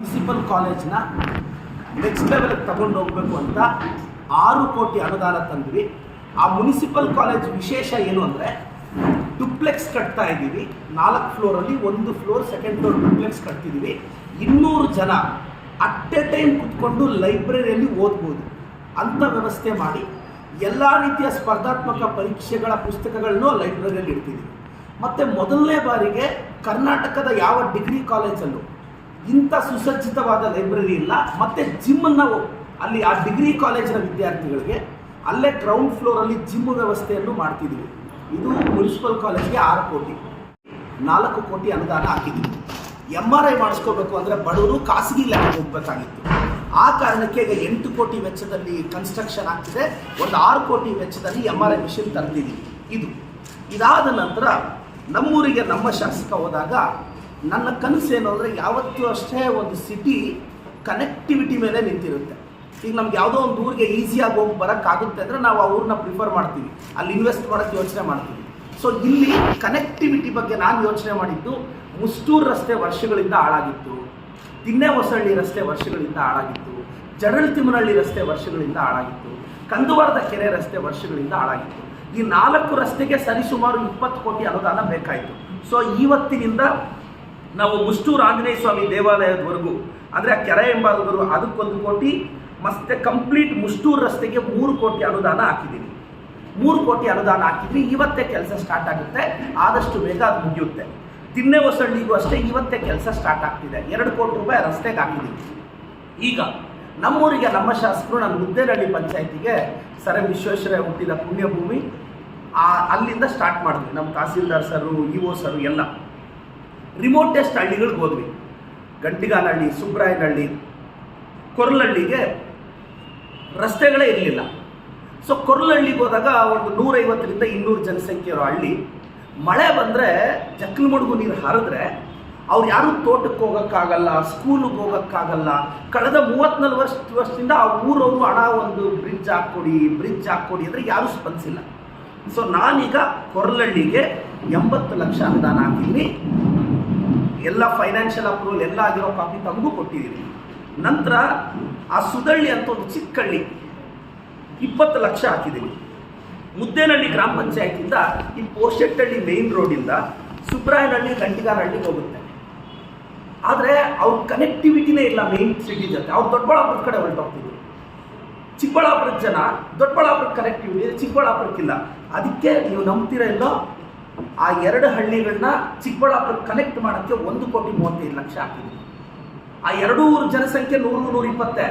Municipal ಕಾಲೇಜ್ನ next ಲೆವೆಲ್ಗೆ ತಗೊಂಡು ಹೋಗ್ಬೇಕು ಅಂತ ಆರು ಕೋಟಿ ಅನುದಾನ ತಂದ್ವಿ. ಆ ಮುನಿಸಿಪಲ್ ಕಾಲೇಜ್ ವಿಶೇಷ ಏನು ಅಂದರೆ ಡುಪ್ಲೆಕ್ಸ್ ಕಟ್ತಾ ಇದ್ದೀವಿ. ನಾಲ್ಕು ಫ್ಲೋರಲ್ಲಿ ಒಂದು ಫ್ಲೋರ್ ಸೆಕೆಂಡ್ ಫ್ಲೋರ್ ಡುಪ್ಲೆಕ್ಸ್ ಕಟ್ತಿದ್ದೀವಿ. ಇನ್ನೂರು ಜನ ಅಟ್ ಎ ಟೈಮ್ ಕುತ್ಕೊಂಡು ಲೈಬ್ರರಿಯಲ್ಲಿ ಓದ್ಬೋದು. ಅಂಥ ವ್ಯವಸ್ಥೆ ಮಾಡಿ ಎಲ್ಲ ರೀತಿಯ ಸ್ಪರ್ಧಾತ್ಮಕ ಪರೀಕ್ಷೆಗಳ ಪುಸ್ತಕಗಳನ್ನು ಲೈಬ್ರರಿಯಲ್ಲಿ ಇಡ್ತಿದ್ದೀವಿ. ಮತ್ತು ಮೊದಲನೇ ಬಾರಿಗೆ ಕರ್ನಾಟಕದ ಯಾವ ಡಿಗ್ರಿ ಕಾಲೇಜಲ್ಲೂ ಇಂಥ ಸುಸಜ್ಜಿತವಾದ ಲೈಬ್ರರಿ ಇಲ್ಲ. ಮತ್ತು ಜಿಮ್ಮನ್ನು ಅಲ್ಲಿ ಆ ಡಿಗ್ರಿ ಕಾಲೇಜಿನ ವಿದ್ಯಾರ್ಥಿಗಳಿಗೆ ಅಲ್ಲೇ ಗ್ರೌಂಡ್ ಫ್ಲೋರಲ್ಲಿ ಜಿಮ್ ವ್ಯವಸ್ಥೆಯನ್ನು ಮಾಡ್ತಿದ್ವಿ. ಇದು ಮುನ್ಸಿಪಲ್ ಕಾಲೇಜ್ಗೆ ಆರು ಕೋಟಿ. ನಾಲ್ಕು ಕೋಟಿ ಅನುದಾನ ಹಾಕಿದ್ದೀವಿ ಎಂ ಆರ್ ಐ ಮಾಡಿಸ್ಕೋಬೇಕು ಅಂದರೆ ಬಡವರು ಖಾಸಗಿ ಲ್ಯಾಬ್ಗೆ ಹೋಗ್ಬೇಕಾಗಿತ್ತು. ಆ ಕಾರಣಕ್ಕೆ ಈಗ ಎಂಟು ಕೋಟಿ ವೆಚ್ಚದಲ್ಲಿ ಕನ್ಸ್ಟ್ರಕ್ಷನ್ ಆಗ್ತಿದೆ. ಒಂದು ಆರು ಕೋಟಿ ವೆಚ್ಚದಲ್ಲಿ ಎಂ ಆರ್ ಐ ಮಿಷಿನ್ ತರ್ತಿದ್ದೀವಿ ಇದು ಇದಾದ ನಂತರ ನಮ್ಮೂರಿಗೆ ನಮ್ಮ ಶಾಸಕ ಹೋದಾಗ ನನ್ನ ಕನಸು ಏನು ಅಂದರೆ ಯಾವತ್ತೂ ಅಷ್ಟೇ ಒಂದು ಸಿಟಿ ಕನೆಕ್ಟಿವಿಟಿ ಮೇಲೆ ನಿಂತಿರುತ್ತೆ. ಈಗ ನಮ್ಗೆ ಯಾವುದೋ ಒಂದು ಊರಿಗೆ ಈಸಿಯಾಗಿ ಹೋಗಿ ಬರೋಕ್ಕಾಗುತ್ತೆ ಅಂದರೆ ನಾವು ಆ ಊರನ್ನ ಪ್ರಿಫರ್ ಮಾಡ್ತೀವಿ. ಅಲ್ಲಿ ಇನ್ವೆಸ್ಟ್ ಮಾಡೋಕ್ಕೆ ಯೋಚನೆ ಮಾಡ್ತೀವಿ. ಸೊ ಇಲ್ಲಿ ಕನೆಕ್ಟಿವಿಟಿ ಬಗ್ಗೆ ನಾನು ಯೋಚನೆ ಮಾಡಿದ್ದು ಮುಸ್ಟೂರು ರಸ್ತೆ ವರ್ಷಗಳಿಂದ ಹಾಳಾಗಿತ್ತು. ತಿನ್ನೆ ಹೊಸಳ್ಳಿ ರಸ್ತೆ ವರ್ಷಗಳಿಂದ ಹಾಳಾಗಿತ್ತು. ಜಡಲ್ ತಿಮ್ಮನಹಳ್ಳಿ ರಸ್ತೆ ವರ್ಷಗಳಿಂದ ಹಾಳಾಗಿತ್ತು. ಕಂದುವಾರದ ಕೆರೆ ರಸ್ತೆ ವರ್ಷಗಳಿಂದ ಹಾಳಾಗಿತ್ತು. ಈ ನಾಲ್ಕು ರಸ್ತೆಗೆ ಸರಿಸುಮಾರು ಇಪ್ಪತ್ತು ಕೋಟಿ ಅನುದಾನ ಬೇಕಾಯಿತು. ಸೊ ಇವತ್ತಿನಿಂದ ನಾವು ಮುಷ್ಟೂರು ಆಂಜನೇಯ ಸ್ವಾಮಿ ದೇವಾಲಯದವರೆಗೂ, ಅಂದರೆ ಆ ಕೆರೆ ಎಂಬಾದವರು ಅದಕ್ಕೊಂದು ಕೋಟಿ, ಮತ್ತೆ ಕಂಪ್ಲೀಟ್ ಮುಷ್ಟೂರು ರಸ್ತೆಗೆ ಮೂರು ಕೋಟಿ ಅನುದಾನ ಹಾಕಿದ್ದೀವಿ ಮೂರು ಕೋಟಿ ಅನುದಾನ ಹಾಕಿದ್ವಿ, ಇವತ್ತೇ ಕೆಲಸ ಸ್ಟಾರ್ಟ್ ಆಗುತ್ತೆ, ಆದಷ್ಟು ಬೇಗ ಅದು ಮುಗಿಯುತ್ತೆ. ತಿನ್ನೆ ಹೊಸಳ್ಳಿಗೂ ಅಷ್ಟೇ ಇವತ್ತೇ ಕೆಲಸ ಸ್ಟಾರ್ಟ್ ಆಗ್ತಿದೆ. ಎರಡು ಕೋಟಿ ರೂಪಾಯಿ ರಸ್ತೆಗೆ ಹಾಕಿದ್ದೀವಿ ಈಗ ನಮ್ಮೂರಿಗೆ, ನಮ್ಮ ಶಾಸಕರು, ನಮ್ಮ ಮುದ್ದೇನಹಳ್ಳಿ ಪಂಚಾಯತಿಗೆ ಸರ್ ಎಂ ವಿಶ್ವೇಶ್ವರಯ್ಯ ಹುಟ್ಟಿದ ಪುಣ್ಯಭೂಮಿ ಅಲ್ಲಿಂದ ಸ್ಟಾರ್ಟ್ ಮಾಡಿದ್ವಿ. ನಮ್ಮ ತಹಸೀಲ್ದಾರ್ ಸರು, ಇ ಸರು, ಎಲ್ಲ. ರಿಮೋಟೆಸ್ಟ್ ಹಳ್ಳಿಗಳಿಗೆ ಹೋದ್ವಿ. ಗಂಟಿಗಾನಹಳ್ಳಿ ಸುಬ್ರಾಯನಹಳ್ಳಿ, ಕೊರಲಹಳ್ಳಿಗೆ ರಸ್ತೆಗಳೇ ಇರಲಿಲ್ಲ. ಸೊ ಕೊರಲಹಳ್ಳಿಗೆ ಹೋದಾಗ ಒಂದು ನೂರೈವತ್ತರಿಂದ ಇನ್ನೂರು ಜನಸಂಖ್ಯೆ ಇರೋ ಹಳ್ಳಿ. ಮಳೆ ಬಂದರೆ ಜಕ್ಕಲಮಡುಗು ನೀರು ಹಾರಿದ್ರೆ ಅವ್ರು ಯಾರೂ ತೋಟಕ್ಕೆ ಹೋಗೋಕ್ಕಾಗಲ್ಲ ಸ್ಕೂಲಿಗೆ ಹೋಗೋಕ್ಕಾಗಲ್ಲ. ಕಳೆದ ಮೂವತ್ತ್ನಾಲ್ಕು ವರ್ಷ ವರ್ಷದಿಂದ ಆ ಊರವರು ಹಣ ಒಂದು ಬ್ರಿಡ್ಜ್ ಹಾಕ್ಕೊಡಿ ಬ್ರಿಡ್ಜ್ ಹಾಕ್ಕೊಡಿ ಅಂದರೆ ಯಾರೂ ಸ್ಪಂದಿಸಿಲ್ಲ ಸೊ ನಾನೀಗ ಕೊರಲಹಳ್ಳಿಗೆ ಎಂಬತ್ತು ಲಕ್ಷ ಅನುದಾನ ಹಾಕಿದ್ದೀನಿ. ಎಲ್ಲ ಫೈನಾನ್ಷಿಯಲ್ ಅಪ್ರೂವಲ್ ಎಲ್ಲ ಆಗಿರೋ ಕಾಪಿ ತಮಗೂ ಕೊಟ್ಟಿದ್ದೀವಿ. ನಂತರ ಆ ಸುದಳ್ಳಿ ಅಂತ ಒಂದು ಚಿಕ್ಕಳ್ಳಿ ಇಪ್ಪತ್ತು ಲಕ್ಷ ಹಾಕಿದ್ದೀನಿ ಮುದ್ದೇನಹಳ್ಳಿ ಗ್ರಾಮ ಪಂಚಾಯತಿಯಿಂದ ಈ ಪೋಷೆಟ್ಟಹಳ್ಳಿ ಮೇನ್ ರೋಡಿಂದ ಸುಬ್ರಾಯನಹಳ್ಳಿ, ಗಂಟಿಗಾರಹಳ್ಳಿಗೆ ಹೋಗುತ್ತೆ. ಆದರೆ ಅವ್ರ ಕನೆಕ್ಟಿವಿಟಿನೇ ಇಲ್ಲ ಮೇನ್ ಸಿಟಿ ಜೊತೆ. ಅವ್ರು ದೊಡ್ಡಬಳ್ಳಾಪುರದ ಕಡೆ ಹೊರಟೋಗ್ತಿದ್ರು ಚಿಕ್ಕಬಳ್ಳಾಪುರದ ಜನ ದೊಡ್ಡಬಳ್ಳಾಪುರದ ಕನೆಕ್ಟಿವಿಟಿ ಚಿಕ್ಕಬಳ್ಳಾಪುರಕ್ಕಿಲ್ಲ. ಅದಕ್ಕೆ ನೀವು ನಂಬ್ತೀರ ಇಲ್ಲೋ ಆ ಎರಡು ಹಳ್ಳಿಗಳನ್ನ ಚಿಕ್ಕಬಳ್ಳಾಪುರ ಕನೆಕ್ಟ್ ಮಾಡೋಕ್ಕೆ ಒಂದು ಕೋಟಿ ಮೂವತ್ತೈದು ಲಕ್ಷ ಹಾಕಿದ್ವಿ ಆ ಎರಡೂ ಊರು ಜನಸಂಖ್ಯೆ ನೂರು ನೂರ ಇಪ್ಪತ್ತೆ.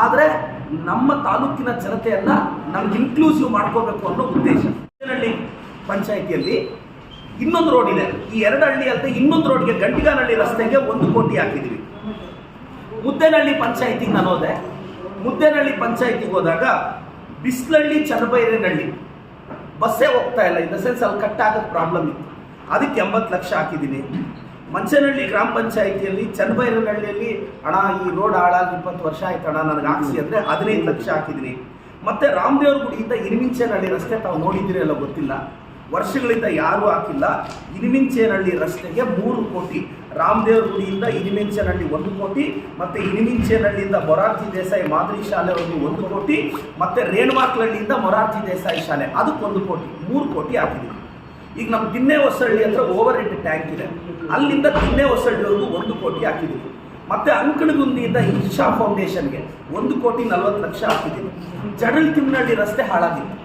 ಆದರೆ ನಮ್ಮ ತಾಲೂಕಿನ ಜನತೆಯನ್ನ ನಮ್ಗೆ ಇನ್ಕ್ಲೂಸಿವ್ ಮಾಡ್ಕೋಬೇಕು ಅನ್ನೋ ಉದ್ದೇಶ. ಹಳ್ಳಿ ಪಂಚಾಯಿತಿಯಲ್ಲಿ ಇನ್ನೊಂದು ರೋಡ್ ಇದೆ. ಈ ಎರಡು ಹಳ್ಳಿ ಅಂತ ಇನ್ನೊಂದು ರೋಡ್ಗೆ ಗಂಟಿಗಾನಹಳ್ಳಿ ರಸ್ತೆಗೆ ಒಂದು ಕೋಟಿ ಹಾಕಿದ್ವಿ. ಮುದ್ದೇನಹಳ್ಳಿ ಪಂಚಾಯಿತಿಗೆ ನಾನು ಹೋದೆ. ಮುದ್ದೇನಹಳ್ಳಿ ಪಂಚಾಯಿತಿಗೆ ಹೋದಾಗ ಬಿಸ್ಲಹಳ್ಳಿ ಚನ್ನಬೈರೇನಹಳ್ಳಿ ಬಸ್ಸೇ ಹೋಗ್ತಾ ಇಲ್ಲ ಇನ್ ದ ಸೆನ್ಸ್ ಅಲ್ಲಿ ಕಟ್ ಆಗೋದು ಪ್ರಾಬ್ಲಮ್ ಇತ್ತು. ಅದಕ್ಕೆ ಎಂಬತ್ತು ಲಕ್ಷ ಹಾಕಿದ್ದೀನಿ. ಮಂಚನಹಳ್ಳಿ ಗ್ರಾಮ ಪಂಚಾಯಿತಿಯಲ್ಲಿ, ಚನ್ನಬೈರನಹಳ್ಳಿಯಲ್ಲಿ, ಅಣ್ಣ, ಈ ರೋಡ್ ಹಾಳಾಗಿ ಇಪ್ಪತ್ತು ವರ್ಷ ಆಯ್ತು ಅಣ್ಣ, ನನಗೆ ಹಾಕ್ಸಿ ಅಂದರೆ ಹದಿನೈದು ಲಕ್ಷ ಹಾಕಿದ್ದೀನಿ. ಮತ್ತೆ ರಾಮದೇವ್ರ ಗುಡಿಯಿಂದ ಇನಿಮಿಂಚೇನಹಳ್ಳಿ ರಸ್ತೆ ತಾವು ನೋಡಿದ್ದೀರಿ ಅಲ್ಲ ಗೊತ್ತಿಲ್ಲ. ವರ್ಷಗಳಿಂದ ಯಾರೂ ಹಾಕಿಲ್ಲ. ಇನಿಮಿಂಚೇನಹಳ್ಳಿ ರಸ್ತೆಗೆ ಮೂರು ಕೋಟಿ. ರಾಮದೇವ್ರ ಗುಡಿಯಿಂದ ಇನಿಮಿಂಚನಹಳ್ಳಿ ಒಂದು ಕೋಟಿ ಮತ್ತು ಇನಿಮಿಂಚೇನಹಳ್ಳಿಯಿಂದ ಮೊರಾರ್ಜಿ ದೇಸಾಯಿ ಮಾದರಿ ಶಾಲೆವರೆಗೂ ಒಂದು ಕೋಟಿ ಮತ್ತು ರೇಣುವಾಕ್ಲಹಳ್ಳಿಯಿಂದ ಮೊರಾರ್ಜಿ ದೇಸಾಯಿ ಶಾಲೆ ಅದಕ್ಕೊಂದು ಕೋಟಿ, ಮೂರು ಕೋಟಿ ಹಾಕಿದ್ದೀವಿ ಈಗ ನಮ್ಮ ದಿನ್ನೆ ಹೊಸಳ್ಳಿ ಅಂದರೆ ಓವರ್ ಹೆಡ್ ಟ್ಯಾಂಕ್ ಇದೆ. ಅಲ್ಲಿಂದ ದಿನ್ನೆ ಹೊಸಳ್ಳಿವರೆಗೂ ಒಂದು ಕೋಟಿ ಹಾಕಿದ್ದೀವಿ ಮತ್ತು ಅಂಕಣಗುಂದಿಯಿಂದ ಇಶಾ ಫೌಂಡೇಶನ್ಗೆ ಒಂದು ಕೋಟಿ ನಲ್ವತ್ತು ಲಕ್ಷ ಹಾಕಿದ್ದೀವಿ ಜಡಲ್ ತಿಮ್ಮನಹಳ್ಳಿ ರಸ್ತೆ ಹಾಳಾಗಿತ್ತು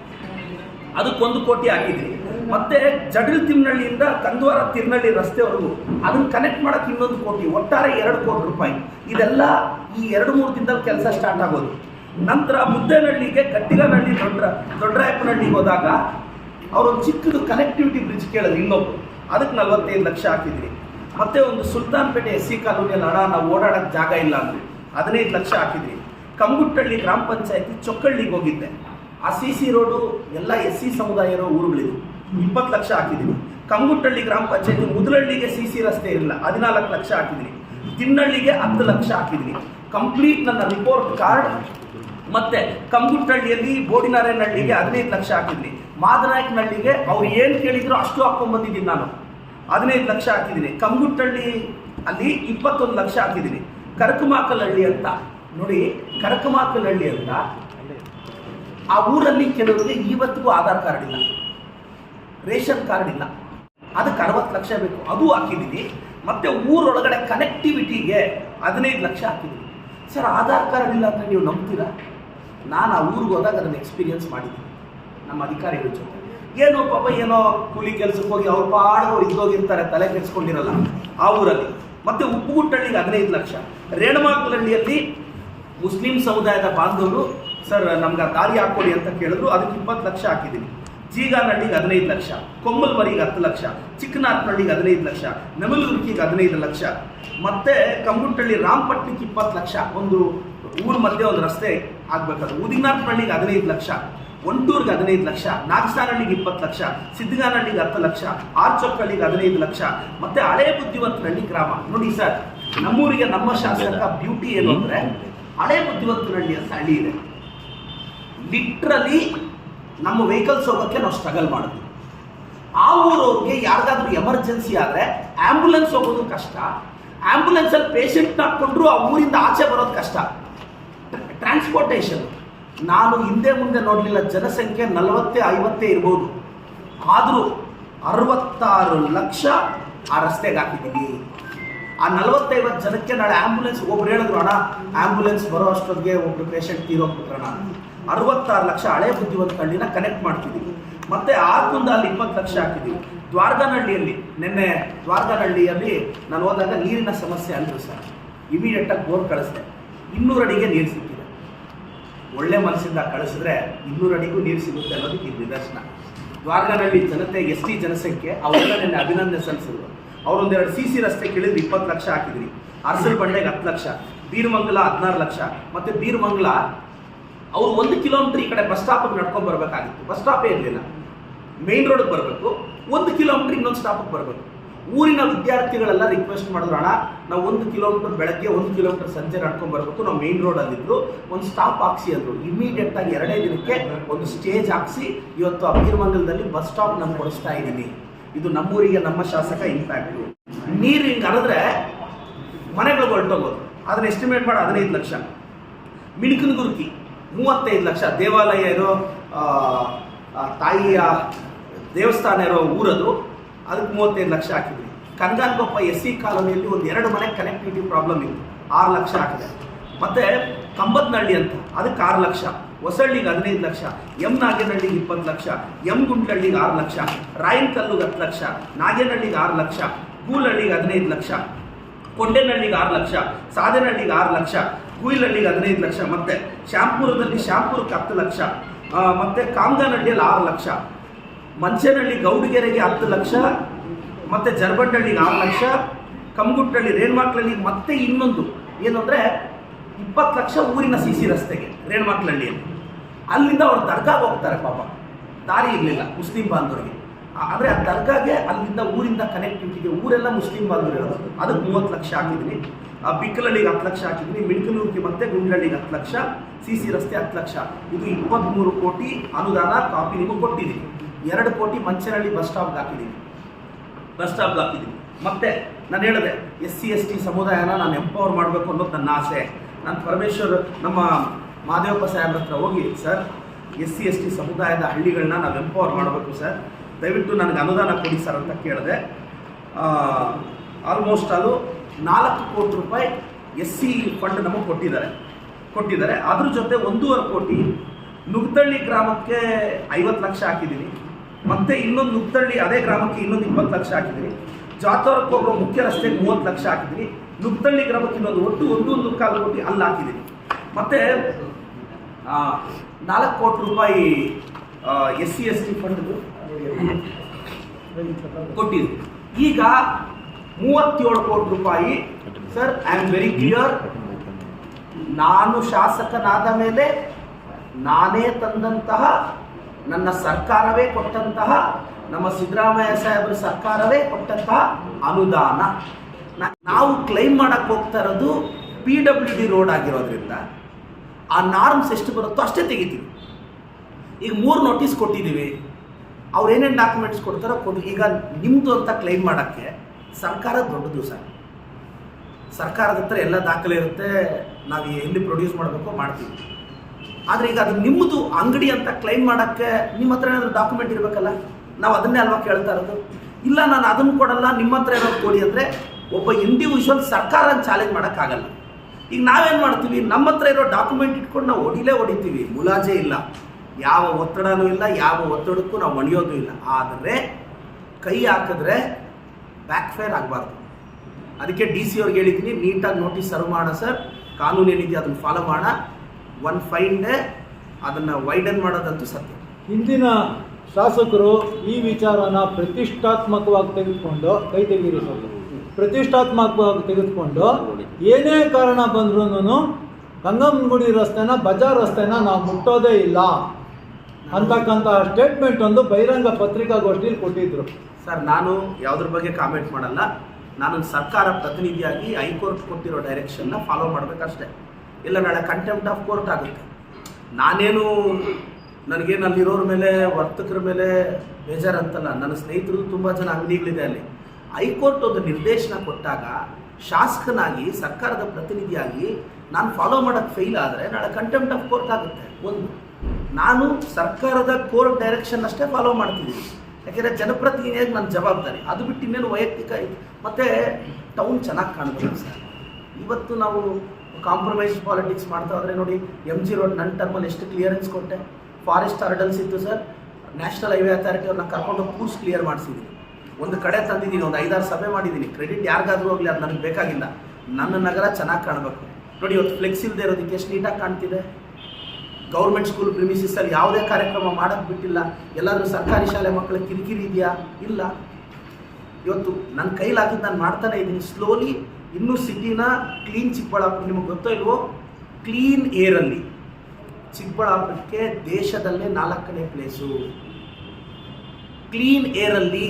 ಅದಕ್ಕೊಂದು ಕೋಟಿ ಹಾಕಿದ್ರಿ ಮತ್ತೆ ಜಡಿಲ್ ತಿಮ್ನಹಳ್ಳಿಯಿಂದ ಕಂದವಾರ ತಿರ್ನಳ್ಳಿ ರಸ್ತೆವರೆಗೂ ಅದನ್ನ ಕನೆಕ್ಟ್ ಮಾಡಕ್ಕೆ ಇನ್ನೊಂದು ಕೋಟಿ, ಒಟ್ಟಾರೆ ಎರಡು ಕೋಟಿ ರೂಪಾಯಿ. ಇದೆಲ್ಲ ಈ ಎರಡು ಮೂರು ದಿನದಲ್ಲಿ ಕೆಲಸ ಸ್ಟಾರ್ಟ್ ಆಗೋದು. ನಂತರ ಮುದ್ದೇನಹಳ್ಳಿಗೆ ಕಟ್ಟಿಗನಹಳ್ಳಿ ದೊಡ್ಡ ದೊಡ್ಡರಾಯಪ್ಪನಹಳ್ಳಿಗೆ ಹೋದಾಗ ಅವರೊಂದು ಚಿಕ್ಕದು ಕನೆಕ್ಟಿವಿಟಿ ಬ್ರಿಡ್ಜ್ ಕೇಳೋದು ಇನ್ನೊಬ್ರು. ಅದಕ್ಕೆ ನಲ್ವತ್ತೈದು ಲಕ್ಷ ಹಾಕಿದ್ರಿ ಮತ್ತೆ ಒಂದು ಸುಲ್ತಾನ್ಪೇಟೆ ಎಸ್ ಸಿ ಕಾಲೋನಿಯಲ್ಲಿ ಹಣ, ನಾವು ಓಡಾಡೋಕ್ಕೆ ಜಾಗ ಇಲ್ಲ ಅಂದ್ರೆ ಹದಿನೈದು ಲಕ್ಷ ಹಾಕಿದ್ರಿ ಕಂಬುಟ್ಟಳ್ಳಿ ಗ್ರಾಮ ಪಂಚಾಯತಿ ಚೊಕ್ಕಳ್ಳಿಗೆ ಹೋಗಿದ್ದೆ. ಆ ಸಿ ಸಿ ರೋಡು, ಎಲ್ಲ ಎಸ್ ಸಿ ಸಮುದಾಯ ಇರೋ ಊರುಗಳಿದು ಇಪ್ಪತ್ತು ಲಕ್ಷ ಹಾಕಿದ್ದೀನಿ. ಕಂಗುಟ್ಟಳ್ಳಿ ಗ್ರಾಮ ಪಂಚಾಯತಿ ಮುದಲಹಳ್ಳಿಗೆ ಸಿ ಸಿ ರಸ್ತೆ ಇರಲಿಲ್ಲ. ಹದಿನಾಲ್ಕು ಲಕ್ಷ ಹಾಕಿದ್ದೀನಿ. ತಿನ್ನಳ್ಳಿಗೆ ಹತ್ತು ಲಕ್ಷ ಹಾಕಿದ್ದೀನಿ. ಕಂಪ್ಲೀಟ್ ನನ್ನ ರಿಪೋರ್ಟ್ ಕಾರ್ಡ್ ಮತ್ತೆ ಕಮ್ಗುಟ್ಟಹಳ್ಳಿಯಲ್ಲಿ ಬೋಡಿನಾರಾಯಣಹಳ್ಳಿಗೆ ಹದಿನೈದು ಲಕ್ಷ ಹಾಕಿದ್ವಿ ಮಾದನಾಯಕನಹಳ್ಳಿಗೆ ಅವ್ರು ಏನು ಕೇಳಿದ್ರು ಅಷ್ಟು ಹಾಕೊಂಡ್ಬಂದಿದ್ದೀನಿ ನಾನು. ಹದಿನೈದು ಲಕ್ಷ ಹಾಕಿದ್ದೀನಿ. ಕಂಗುಟ್ಟಳ್ಳಿ ಅಲ್ಲಿ ಇಪ್ಪತ್ತೊಂದು ಲಕ್ಷ ಹಾಕಿದ್ದೀನಿ. ಕರಕಮಾಕಲಹಳ್ಳಿ ಅಂತ. ನೋಡಿ, ಕರಕಮಾಕಲಹಳ್ಳಿ ಅಂತ. ಆ ಊರಲ್ಲಿ ಕೆಲವರಿಗೆ ಇವತ್ತಿಗೂ ಆಧಾರ್ ಕಾರ್ಡ್ ಇಲ್ಲ. ರೇಷನ್ ಕಾರ್ಡ್ ಇಲ್ಲ. ಅದಕ್ಕೆ ಅರವತ್ತು ಲಕ್ಷ ಬೇಕು. ಅದು ಹಾಕಿದ್ದೀನಿ. ಮತ್ತೆ ಊರೊಳಗಡೆ ಕನೆಕ್ಟಿವಿಟಿಗೆ ಹದಿನೈದು ಲಕ್ಷ ಹಾಕಿದ್ದೀನಿ. ಸರ್ ಆಧಾರ್ ಕಾರ್ಡ್ ಇಲ್ಲ ಅಂದರೆ ನೀವು ನಂಬ್ತೀರಾ? ನಾನು ಆ ಊರಿಗೆ ಹೋದಾಗ ಅದನ್ನು ಎಕ್ಸ್ಪೀರಿಯನ್ಸ್ ಮಾಡಿದ್ದೀನಿ. ನಮ್ಮ ಅಧಿಕಾರಿಗಳ ಜೊತೆ. ಏನೋ ಪಾಪ ಏನೋ ಕೂಲಿ ಕೆಲಸಕ್ಕೆ ಹೋಗಿ ಅವ್ರ ಪಾಡೋರು ಇದ್ದೋಗಿರ್ತಾರೆ, ತಲೆ ಕೆಡಿಸ್ಕೊಂಡಿರಲ್ಲ ಆ ಊರಲ್ಲಿ. ಮತ್ತೆ ಉಪ್ಪುಗುಟ್ಟಳ್ಳಿಗೆ ಹದಿನೈದು ಲಕ್ಷ. ರೇಣಮಾಕಲಹಳ್ಳಿಯಲ್ಲಿ ಮುಸ್ಲಿಂ ಸಮುದಾಯದ ಬಾಂಧವರು ಸರ್ ನಮ್ಗೆ ದಾರಿ ಹಾಕೊಡಿ ಅಂತ ಕೇಳಿದ್ರು. ಅದಕ್ಕೆ ಇಪ್ಪತ್ತು ಲಕ್ಷ ಹಾಕಿದ್ದೀನಿ. ಜೀಗಾನಹಳ್ಳಿಗೆ ಹದಿನೈದು ಲಕ್ಷ ಕೊಮ್ಮಲ್ಮರಿಗೆ ಹತ್ತು ಲಕ್ಷ, ಚಿಕ್ಕನಾಥನಹಳ್ಳಿಗೆ ಹದಿನೈದು ಲಕ್ಷ ನಮಲುರ್ಕಿಗೆ ಹದಿನೈದು ಲಕ್ಷ, ಮತ್ತೆ ಕಮ್ಮುಟ್ಟಳ್ಳಿ ರಾಮಪಟ್ನಕ್ಕೆ ಇಪ್ಪತ್ತು ಲಕ್ಷ, ಒಂದು ಊರ ಮಧ್ಯೆ ಒಂದು ರಸ್ತೆ ಆಗ್ಬೇಕಾದ್ರೆ ಉದಿನಾಥನಹಳ್ಳಿಗೆ ಹದಿನೈದು ಲಕ್ಷ, ಒಂಟೂರ್ಗೆ ಹದಿನೈದು ಲಕ್ಷ, ನಾಗಸಾನಹಳ್ಳಿಗೆ ಇಪ್ಪತ್ತು ಲಕ್ಷ ಸಿದ್ಧಗಾನಹಳ್ಳಿಗೆ ಹತ್ತು ಲಕ್ಷ ಆರ್ಚೊಕ್ಕಳ್ಳಿಗೆ ಹದಿನೈದು ಲಕ್ಷ, ಮತ್ತೆ ಹಳೆ ಬುದ್ಧಿವಂತನಹಳ್ಳಿ ಗ್ರಾಮ. ನೋಡಿ ಸರ್, ನಮ್ಮೂರಿಗೆ ನಮ್ಮ ಶಾಸಕ ಬ್ಯೂಟಿ ಏನು ಅಂದ್ರೆ ಹಳೆ ಬುದ್ಧಿವಂತನಹಳ್ಳಿ ಅಂತ ಹಳ್ಳಿ ಇದೆ. ಲಿಟ್ರಲಿ ನಮ್ಮ ವೆಹಿಕಲ್ಸ್ ಹೋಗೋಕ್ಕೆ ನಾವು ಸ್ಟ್ರಗಲ್ ಮಾಡಿದ್ವಿ ಆ ಊರವ್ರಿಗೆ ಯಾರಿಗಾದ್ರೂ ಎಮರ್ಜೆನ್ಸಿ ಆದರೆ ಆ್ಯಂಬುಲೆನ್ಸ್ ಹೋಗೋದು ಕಷ್ಟ. ಆ್ಯಂಬುಲೆನ್ಸಲ್ಲಿ ಪೇಷಂಟ್ನ ಹಾಕ್ಕೊಂಡ್ರು ಆ ಊರಿಂದ ಆಚೆ ಬರೋದು ಕಷ್ಟ. ಟ್ರಾನ್ಸ್ಪೋರ್ಟೇಷನ್ ನಾನು ಹಿಂದೆ ಮುಂದೆ ನೋಡಲಿಲ್ಲ, ಜನಸಂಖ್ಯೆ ನಲವತ್ತೇ, ಐವತ್ತೇ ಇರ್ಬೋದು. ಆದರೂ ಅರವತ್ತಾರು ಲಕ್ಷ ಆ ರಸ್ತೆಗೆ ಹಾಕಿದ್ದೀನಿ. ಆ ನಲವತ್ತೈವತ್ತು ಜನಕ್ಕೆ ನಾಳೆ ಆ್ಯಂಬುಲೆನ್ಸ್ ಒಬ್ರು ಹೇಳಿದ್ರು, ಅಣ್ಣ ಆ್ಯಂಬುಲೆನ್ಸ್ ಬರೋ ಅಷ್ಟೊತ್ತಿಗೆ ಒಬ್ರು ಪೇಷಂಟ್ ತೀರೋಗ್ಬಿಟ್ರಣ ಅರವತ್ತಾರು ಲಕ್ಷ ಹಳೆ ಬುದ್ಧಿವಂತ ಹಳ್ಳಿನ ಕನೆಕ್ಟ್ ಮಾಡ್ತಿದ್ದೀವಿ. ಮತ್ತೆ ಆರ್ಕುಂದ ಅಲ್ಲಿ ಇಪ್ಪತ್ತು ಲಕ್ಷ ಹಾಕಿದ್ದೀವಿ. ದ್ವಾರ್ಗನಹಳ್ಳಿಯಲ್ಲಿ ನಿನ್ನೆ ದ್ವಾರ್ಗನಹಳ್ಳಿಯಲ್ಲಿ ನಾನು ಹೋದಾಗ ನೀರಿನ ಸಮಸ್ಯೆ ಅಂದರು ಸರ್. ಇಮಿಡಿಯೇಟಾಗಿ ಬೋರ್ ಕಳಿಸ್ದೆ. ಇನ್ನೂರಡಿಗೆ ನೀರು ಸಿಕ್ಕಿದೆ. ಒಳ್ಳೆ ಮನಸ್ಸಿಂದ ಕಳಿಸಿದ್ರೆ ಇನ್ನೂರು ಅಡಿಗೂ ನೀರು ಸಿಗುತ್ತೆ ಅನ್ನೋದಕ್ಕೆ ಇದು ನಿದರ್ಶನ. ದ್ವಾರ್ಗನಹಳ್ಳಿ ಜನತೆ, ಎಸ್ ಟಿ ಜನಸಂಖ್ಯೆ ಅವರೆಲ್ಲ ನಿನ್ನೆ ಅಭಿನಂದನೆ ಸಲ್ಲಿಸಿದ್ರು ಅವರೊಂದೆರಡು ಸಿ ಸಿ ರಸ್ತೆ ಕೇಳಿದ್ರು ಇಪ್ಪತ್ತು ಲಕ್ಷ ಹಾಕಿದ್ರಿ ಅರಸಲ್ ಬಂಡೆಗೆ ಹತ್ತು ಲಕ್ಷ, ಬೀರ್ಮಂಗಲ ಹದಿನಾರು ಲಕ್ಷ, ಮತ್ತೆ ಬೀರಮಂಗಲ ಅವ್ರು ಒಂದು ಕಿಲೋಮೀಟರ್ ಈ ಕಡೆ ಬಸ್ ಸ್ಟಾಪಿಗೆ ನಡ್ಕೊಂಡು ಬರಬೇಕಾಗಿತ್ತು. ಬಸ್ ಸ್ಟಾಪೇ ಇರಲಿಲ್ಲ. ಮೇನ್ ರೋಡ್ಗೆ ಬರಬೇಕು. ಒಂದು ಕಿಲೋಮೀಟರ್ ಇನ್ನೊಂದು ಸ್ಟಾಪಿಗೆ ಬರಬೇಕು. ಊರಿನ ವಿದ್ಯಾರ್ಥಿಗಳೆಲ್ಲ ರಿಕ್ವೆಸ್ಟ್ ಮಾಡಿದ್ರು, ಅಣ್ಣ, ನಾವು ಒಂದು ಕಿಲೋಮೀಟರ್ ಬೆಳಗ್ಗೆ ಒಂದು ಕಿಲೋಮೀಟರ್ ಸಂಜೆ ನಡ್ಕೊಂಡು ಬರಬೇಕು. ನಾವು ಮೇನ್ ರೋಡಲ್ಲಿದ್ರು ಒಂದು ಸ್ಟಾಪ್ ಹಾಕ್ಸಿ ಅಂದರು. ಇಮಿಡಿಯೇಟ್ ಆಗಿ ಎರಡೇ ದಿನಕ್ಕೆ ಒಂದು ಸ್ಟೇಜ್ ಹಾಕ್ಸಿ ಇವತ್ತು ಅಭಿರ್ಮಂಗಲದಲ್ಲಿ ಬಸ್ ಸ್ಟಾಪ್ ನಾನು ಕೊಡಿಸ್ತಾ ಇದ್ದೀನಿ. ಇದು ನಮ್ಮೂರಿಗೆ ನಮ್ಮ ಶಾಸಕ ಇಂಪ್ಯಾಕ್ಟು ನೀರು ಹಿಂಗೆ ಹರಿದ್ರೆ ಮನೆಗಳಿಗೆ ಹೊರಟೋಗೋದು. ಅದನ್ನ ಎಸ್ಟಿಮೇಟ್ ಮಾಡಿ ಹದಿನೈದು ಲಕ್ಷ. ಮಿಣಕನಗುರ್ಕಿ ಮೂವತ್ತೈದು ಲಕ್ಷ. ದೇವಾಲಯ ಇರೋ ತಾಯಿಯ ದೇವಸ್ಥಾನ ಇರೋ ಊರದು, ಅದಕ್ಕೆ ಮೂವತ್ತೈದು ಲಕ್ಷ ಹಾಕಿದ್ವಿ. ಕಂಗಾನ್ಗೊಪ್ಪ ಎಸ್ ಸಿ ಕಾಲೋನಿಯಲ್ಲಿ ಒಂದು ಎರಡು ಮನೆ ಕನೆಕ್ಟಿವಿಟಿ ಪ್ರಾಬ್ಲಮ್ ಇತ್ತು. ಆರು ಲಕ್ಷ ಹಾಕಿದೆ. ಮತ್ತೆ ಕಂಬತ್ನಹಳ್ಳಿ ಅಂತ, ಅದಕ್ಕೆ ಆರು ಲಕ್ಷ. ಹೊಸಳ್ಳಿಗೆ ಹದಿನೈದು ಲಕ್ಷ. ಎಂ ನಾಗೇನಹಳ್ಳಿಗೆ ಇಪ್ಪತ್ತು ಲಕ್ಷ. ಎಂ ಗುಂಟ್ಲಹಳ್ಳಿಗೆ ಆರು ಲಕ್ಷ. ರಾಯನ್ಕಲ್ಲುಗೆ ಹತ್ತು ಲಕ್ಷ. ನಾಗೇನಹಳ್ಳಿಗೆ ಆರು ಲಕ್ಷ. ಕೂಲಹಳ್ಳಿಗೆ ಹದಿನೈದು ಲಕ್ಷ. ಕೊಂಡೇನಹಳ್ಳಿಗೆ ಆರು ಲಕ್ಷ. ಸಾಧನಹಳ್ಳಿಗೆ ಆರು ಲಕ್ಷ. ಗುಯಿಲಹಳ್ಳಿಗೆ ಹದಿನೈದು ಲಕ್ಷ, ಮತ್ತೆ ಶ್ಯಾಂಪುರದಲ್ಲಿ ಶ್ಯಾಂಪುರಕ್ಕೆ ಹತ್ತು ಲಕ್ಷ ಮತ್ತು ಕಾಮಗಾನಹಳ್ಳಿಯಲ್ಲಿ ಆರು ಲಕ್ಷ, ಮಂಚನಹಳ್ಳಿ ಗೌಡಿಗೆರೆಗೆ ಹತ್ತು ಲಕ್ಷ, ಮತ್ತೆ ಜರ್ಬಂಡಹಳ್ಳಿಗೆ ಆರು ಲಕ್ಷ ಕಮ್ಗುಟ್ಟಹಳ್ಳಿ ರೇಣ್ಮಾಕ್ಲಹಳ್ಳಿಗೆ ಮತ್ತೆ ಇನ್ನೊಂದು, ಏನು ಅಂದರೆ ಇಪ್ಪತ್ತು ಲಕ್ಷ ಊರಿನ ಸಿ ಸಿ ರಸ್ತೆಗೆ ರೇಣ್ಮಾಕ್ಲಹಳ್ಳಿಯಲ್ಲಿ ಅಲ್ಲಿಂದ ಅವ್ರು ದರ್ಗಾಗೆ ಹೋಗ್ತಾರೆ ಪಾಪ. ದಾರಿ ಇರಲಿಲ್ಲ ಮುಸ್ಲಿಂ ಬಾಂಧವರಿಗೆ. ಆದರೆ ಆ ದರ್ಗಾಗೆ ಅಲ್ಲಿಂದ ಊರಿಂದ ಕನೆಕ್ಟಿವಿಟಿಗೆ ಊರೆಲ್ಲ ಮುಸ್ಲಿಂ ಬಾಂಧವರು ಇರೋದು. ಅದಕ್ಕೆ ಮೂವತ್ತು ಲಕ್ಷ ಹಾಕಿದ್ದೀನಿ. ಆ ಬಿಕ್ಕಲಹಳ್ಳಿಗೆ ಹತ್ತು ಲಕ್ಷ ಹಾಕಿದ್ದೀನಿ ಮಿಣಕಲೂರಿಗೆ ಮತ್ತೆ ಗುಂಡ್ಲಹಳ್ಳಿಗೆ ಹತ್ತು ಲಕ್ಷ, ಸಿ ಸಿ ರಸ್ತೆ ಹತ್ತು ಲಕ್ಷ. ಇದು ಇಪ್ಪತ್ತ್ಮೂರು ಕೋಟಿ ಅನುದಾನ ಕಾಪಿ ನಿಮಗೆ ಕೊಟ್ಟಿದ್ದೀನಿ. ಎರಡು ಕೋಟಿ ಮಂಚನಹಳ್ಳಿ ಬಸ್ ಸ್ಟಾಪ್ಗೆ ಹಾಕಿದ್ದೀನಿ. ಬಸ್ ಸ್ಟಾಪ್ಗೆ ಹಾಕಿದ್ದೀನಿ. ಮತ್ತೆ ನಾನು ಹೇಳಿದೆ, ಎಸ್ ಸಿ, ಎಸ್ ಟಿ ಸಮುದಾಯನ ನಾನು ಎಂಪವರ್ ಮಾಡಬೇಕು ಅನ್ನೋದು ನನ್ನ ಆಸೆ. ನಾನು ಪರಮೇಶ್ವರ್, ನಮ್ಮ ಮಾದೇವಪ್ಪ ಸಾಹೇಬ್ರ ಹತ್ರ ಹೋಗಿ, sir, S C, S T ಸಮುದಾಯದ ಹಳ್ಳಿಗಳನ್ನ ನಾವು ಎಂಪವರ್ ಮಾಡಬೇಕು ಸರ್. ದಯವಿಟ್ಟು ನನಗೆ ಅನುದಾನ ಕೊಡಿ ಸರ್ ಅಂತ ಕೇಳಿದೆ. ಆಲ್ಮೋಸ್ಟ್ ಅದು ನಾಲ್ಕು ಕೋಟಿ ರೂಪಾಯಿ ಎಸ್ ಸಿ ಫಂಡ್ ನಮಗೆ ಕೊಟ್ಟಿದ್ದಾರೆ. ಕೊಟ್ಟಿದ್ದಾರೆ. ಅದ್ರ ಜೊತೆ ಒಂದೂವರೆ ಕೋಟಿ ನುಗ್ತಳ್ಳಿ ಗ್ರಾಮಕ್ಕೆ ಐವತ್ತು ಲಕ್ಷ ಹಾಕಿದ್ದೀನಿ ಮತ್ತೆ ಇನ್ನೊಂದು ನುಗ್ತಳ್ಳಿ ಅದೇ ಗ್ರಾಮಕ್ಕೆ ಇನ್ನೊಂದು ಇಪ್ಪತ್ತು ಲಕ್ಷ ಹಾಕಿದ್ದೀನಿ ಜಾತವರಕ್ಕೆ ಹೋಗೋ ಮುಖ್ಯ ರಸ್ತೆಗೆ ಮೂವತ್ತು ಲಕ್ಷ ಹಾಕಿದ್ದೀನಿ ನುಗ್ತಳ್ಳಿ ಗ್ರಾಮಕ್ಕೆ ಇನ್ನೊಂದು ಒಟ್ಟು ಒಂದು ಒಂದು ಕಾಲು ಕೋಟಿ ಅಲ್ಲಿ ಹಾಕಿದ್ದೀನಿ ಮತ್ತೆ ನಾಲ್ಕು ಕೋಟಿ ರೂಪಾಯಿ S C, S T fund ಕೊಟ್ಟಿದ್ದೀನಿ ಈಗ ಮೂವತ್ತೇಳು ಕೋಟಿ ರೂಪಾಯಿ. Sir I am very clear ನಾನು ಶಾಸಕನಾದ ಮೇಲೆ ನಾನೇ ತಂದಂತಹ ನನ್ನ ಸರ್ಕಾರವೇ ಕೊಟ್ಟಂತಹ, ನಮ್ಮ ಸಿದ್ದರಾಮಯ್ಯ ಸಾಹೇಬರ ಸರ್ಕಾರವೇ ಕೊಟ್ಟಂತಹ ಅನುದಾನ. ನಾವು ಕ್ಲೈಮ್ ಮಾಡಕ್ಕೆ ಹೋಗ್ತಾ ಇರೋದು ಪಿ ಡಬ್ಲ್ಯೂ ಡಿ ರೋಡ್ ಆಗಿರೋದ್ರಿಂದ. ಆ ನಾರ್ಮ್ಸ್ ಎಷ್ಟು ಬರುತ್ತೋ ಅಷ್ಟೇ ತೆಗಿತೀವಿ. ಈಗ ಮೂರು ನೋಟಿಸ್ ಕೊಟ್ಟಿದ್ದೀವಿ. ಅವ್ರು ಏನೇನು ಡಾಕ್ಯುಮೆಂಟ್ಸ್ ಕೊಡ್ತಾರೋ ಕೊಡಿ. ಈಗ ನಿಮ್ಮದು ಅಂತ ಕ್ಲೈಮ್ ಮಾಡೋಕ್ಕೆ ಸರ್ಕಾರ ದೊಡ್ಡದು ಸರ್ ಸರ್ಕಾರದ ಹತ್ರ ಎಲ್ಲ ದಾಖಲೆ ಇರುತ್ತೆ, ನಾವು ಎಲ್ಲಿ ಪ್ರೊಡ್ಯೂಸ್ ಮಾಡಬೇಕು ಮಾಡ್ತೀವಿ. ಆದರೆ ಈಗ ಅದು ನಿಮ್ಮದು ಅಂಗಡಿ ಅಂತ ಕ್ಲೈಮ್ ಮಾಡೋಕ್ಕೆ ನಿಮ್ಮ ಹತ್ರ ಏನಾದರೂ ಡಾಕ್ಯುಮೆಂಟ್ ಇರಬೇಕಲ್ಲ, ನಾವು ಅದನ್ನೇ ಅಲ್ವಾ ಕೇಳ್ತಾ ಇರೋದು? ಇಲ್ಲ, ನಾನು ಅದನ್ನು ಕೊಡಲ್ಲ, ನಿಮ್ಮ ಹತ್ರ ಏನಾದ್ರು ಕೊಡಿ ಅಂದರೆ ಒಬ್ಬ ಇಂಡಿವಿಜುವಲ್ ಸರ್ಕಾರ ಚಾಲೆಂಜ್ ಮಾಡೋಕ್ಕಾಗಲ್ಲ. ಈಗ ನಾವೇನು ಮಾಡ್ತೀವಿ, ನಮ್ಮ ಹತ್ರ ಇರೋ ಡಾಕ್ಯುಮೆಂಟ್ ಇಟ್ಕೊಂಡು ನಾವು ಹೊಡಿಲೇ ಹೊಡಿತೀವಿ ಮುಲಾಜೆ ಇಲ್ಲ. ಯಾವ ಒತ್ತಡನೂ ಇಲ್ಲ, ಯಾವ ಒತ್ತಡಕ್ಕೂ ನಾವು ಒಣಿಯೋದು ಇಲ್ಲ. ಆದರೆ ಕೈ ಹಾಕಿದ್ರೆ ಬ್ಯಾಕ್ ಫೇರ್ ಆಗಬಾರ್ದು. ಅದಕ್ಕೆ ಡಿ ಸಿ ಅವ್ರಿಗೆ ಹೇಳಿದ್ದೀನಿ, ನೀಟಾಗಿ ನೋಟಿಸ್ ಸರ್ವ್ ಮಾಡೋಣ ಸರ್ ಕಾನೂನು ಏನಿದೆ ಅದನ್ನು ಫಾಲೋ ಮಾಡೋಣ. ಒನ್ ಫೈನ್ ಡೇ ಅದನ್ನು ವೈಡನ್ ಮಾಡೋದಂತೂ ಸತ್ಯ. ಹಿಂದಿನ ಶಾಸಕರು ಈ ವಿಚಾರನ ಪ್ರತಿಷ್ಠಾತ್ಮಕವಾಗಿ ತೆಗೆದುಕೊಂಡು, ಕೈ ತೆಗೀರಿ ಪ್ರತಿಷ್ಠಾತ್ಮಕವಾಗಿ ತೆಗೆದುಕೊಂಡು, ಏನೇ ಕಾರಣ ಬಂದ್ರೂ ಗಂಗಮ್ಮನಗುಡಿ ರಸ್ತೆನ ಬಜಾರ್ ರಸ್ತೆನ ನಾವು ಮುಟ್ಟೋದೇ ಇಲ್ಲ. ಅಂತಕ್ಕಂತಹ ಸ್ಟೇಟ್ಮೆಂಟ್ ಒಂದು ಬಹಿರಂಗ ಪತ್ರಿಕಾಗೋಷ್ಠಿಯಲ್ಲಿ ಕೊಟ್ಟಿದ್ರು. ಸರ್, ನಾನು ಯಾವುದ್ರ ಬಗ್ಗೆ ಕಾಮೆಂಟ್ ಮಾಡಲ್ಲ. ನಾನು ಸರ್ಕಾರ ಪ್ರತಿನಿಧಿಯಾಗಿ ಹೈಕೋರ್ಟ್ ಕೊಟ್ಟಿರೋ ಡೈರೆಕ್ಷನ್ನ ಫಾಲೋ ಮಾಡಬೇಕಷ್ಟೇ. ಇಲ್ಲ, ನಾಳೆ ಕಂಟೆಂಪ್ಟ್ ಆಫ್ ಕೋರ್ಟ್ ಆಗುತ್ತೆ. ನಾನೇನು ನನಗೇನು ಅಲ್ಲಿರೋರ ಮೇಲೆ, ವರ್ತಕರ ಮೇಲೆ ಬೇಜಾರಂತಲ್ಲ. ನನ್ನ ಸ್ನೇಹಿತರು ತುಂಬ ಜನ ಅಂಗಡಿಗಳಿದೆ ಅಲ್ಲಿ. ಹೈಕೋರ್ಟ್ ಒಂದು ನಿರ್ದೇಶನ ಕೊಟ್ಟಾಗ ಶಾಸಕನಾಗಿ, ಸರ್ಕಾರದ ಪ್ರತಿನಿಧಿಯಾಗಿ ನಾನು ಫಾಲೋ ಮಾಡೋಕ್ಕೆ ಫೇಲ್ ಆದರೆ ನಾಳೆ ಕಂಟೆಂಪ್ಟ್ ಆಫ್ ಕೋರ್ಟ್ ಆಗುತ್ತೆ. ಒಂದು. ನಾನು ಸರ್ಕಾರದ ಕೋರ್ಟ್ ಡೈರೆಕ್ಷನ್ ಅಷ್ಟೇ ಫಾಲೋ ಮಾಡ್ತಿದ್ದೀನಿ. ಯಾಕೆಂದರೆ ಜನಪ್ರತಿನಿಧಿಯಾಗಿ ನನ್ನ ಜವಾಬ್ದಾರಿ? ಅದು ಬಿಟ್ಟು ಇನ್ನೇನು ವೈಯಕ್ತಿಕ ಮತ್ತು ಟೌನ್ ಚೆನ್ನಾಗಿ ಕಾಣಬೇಕು ಸರ್. ಇವತ್ತು ನಾವು ಕಾಂಪ್ರಮೈಸ್ ಪಾಲಿಟಿಕ್ಸ್ ಮಾಡ್ತಾ ಹೋದ್ರೆ ನೋಡಿ ಎಂ ಜಿ ರೋಡ್ ನನ್ನ ಟರ್ಮಲ್ಲಿ ಎಷ್ಟು ಕ್ಲಿಯರೆನ್ಸ್ ಕೊಟ್ಟೆ. ಫಾರೆಸ್ಟ್ ಅರ್ಡಲ್ಸ್ ಇತ್ತು ಸರ್. ನ್ಯಾಷನಲ್ ಹೈವೇ ಅಥಾರಿಟಿ ಅವ್ರನ್ನ ಕರ್ಕೊಂಡು ಕೂರ್ಸ್ ಕ್ಲಿಯರ್ ಮಾಡಿಸಿದ್ದೀನಿ ಒಂದು ಕಡೆ ತಂದಿದ್ದೀನಿ ಒಂದು ಐದಾರು ಸಭೆ ಮಾಡಿದ್ದೀನಿ ಕ್ರೆಡಿಟ್ ಯಾರಿಗಾದ್ರೂ ಹೋಗಲಿ, ಅದು ನನಗೆ ಬೇಕಾಗಿಲ್ಲ. ನನ್ನ ನಗರ ಚೆನ್ನಾಗಿ ಕಾಣಬೇಕು. ನೋಡಿ, ಇವತ್ತು ಫ್ಲೆಕ್ಸ್ ಇರೋದಕ್ಕೆ ಎಷ್ಟು ನೀಟಾಗಿ ಕಾಣ್ತಿದೆ? ಗೌರ್ಮೆಂಟ್ ಸ್ಕೂಲ್ ಪ್ರಿಮಿಸಿಸಲ್ಲಿ ಯಾವುದೇ ಕಾರ್ಯಕ್ರಮ ಮಾಡೋಕ್ಕೆ ಬಿಟ್ಟಿಲ್ಲ. ಎಲ್ಲಾದರೂ ಸರ್ಕಾರಿ ಶಾಲೆ ಮಕ್ಕಳ ಕಿರಿಕಿರಿ ಇದೆಯಾ? ಇಲ್ಲ. ಇವತ್ತು ನನ್ನ ಕೈಲಾಗಿದ್ದು ನಾನು ಮಾಡ್ತಾನೆ ಇದ್ದೀನಿ. ಸ್ಲೋಲಿ ಇನ್ನೂ ಸಿಟಿನ ಕ್ಲೀನ್ ಚಿಕ್ಕಬಳ್ಳಾಪುರ ನಿಮಗೆ ಗೊತ್ತೋ ಇಲ್ವೋ? ಕ್ಲೀನ್ ಏರಲ್ಲಿ ಚಿಕ್ಕಬಳ್ಳಾಪುರಕ್ಕೆ ದೇಶದಲ್ಲೇ ನಾಲ್ಕನೇ ಪ್ಲೇಸು ಕ್ಲೀನ್ ಏರಲ್ಲಿ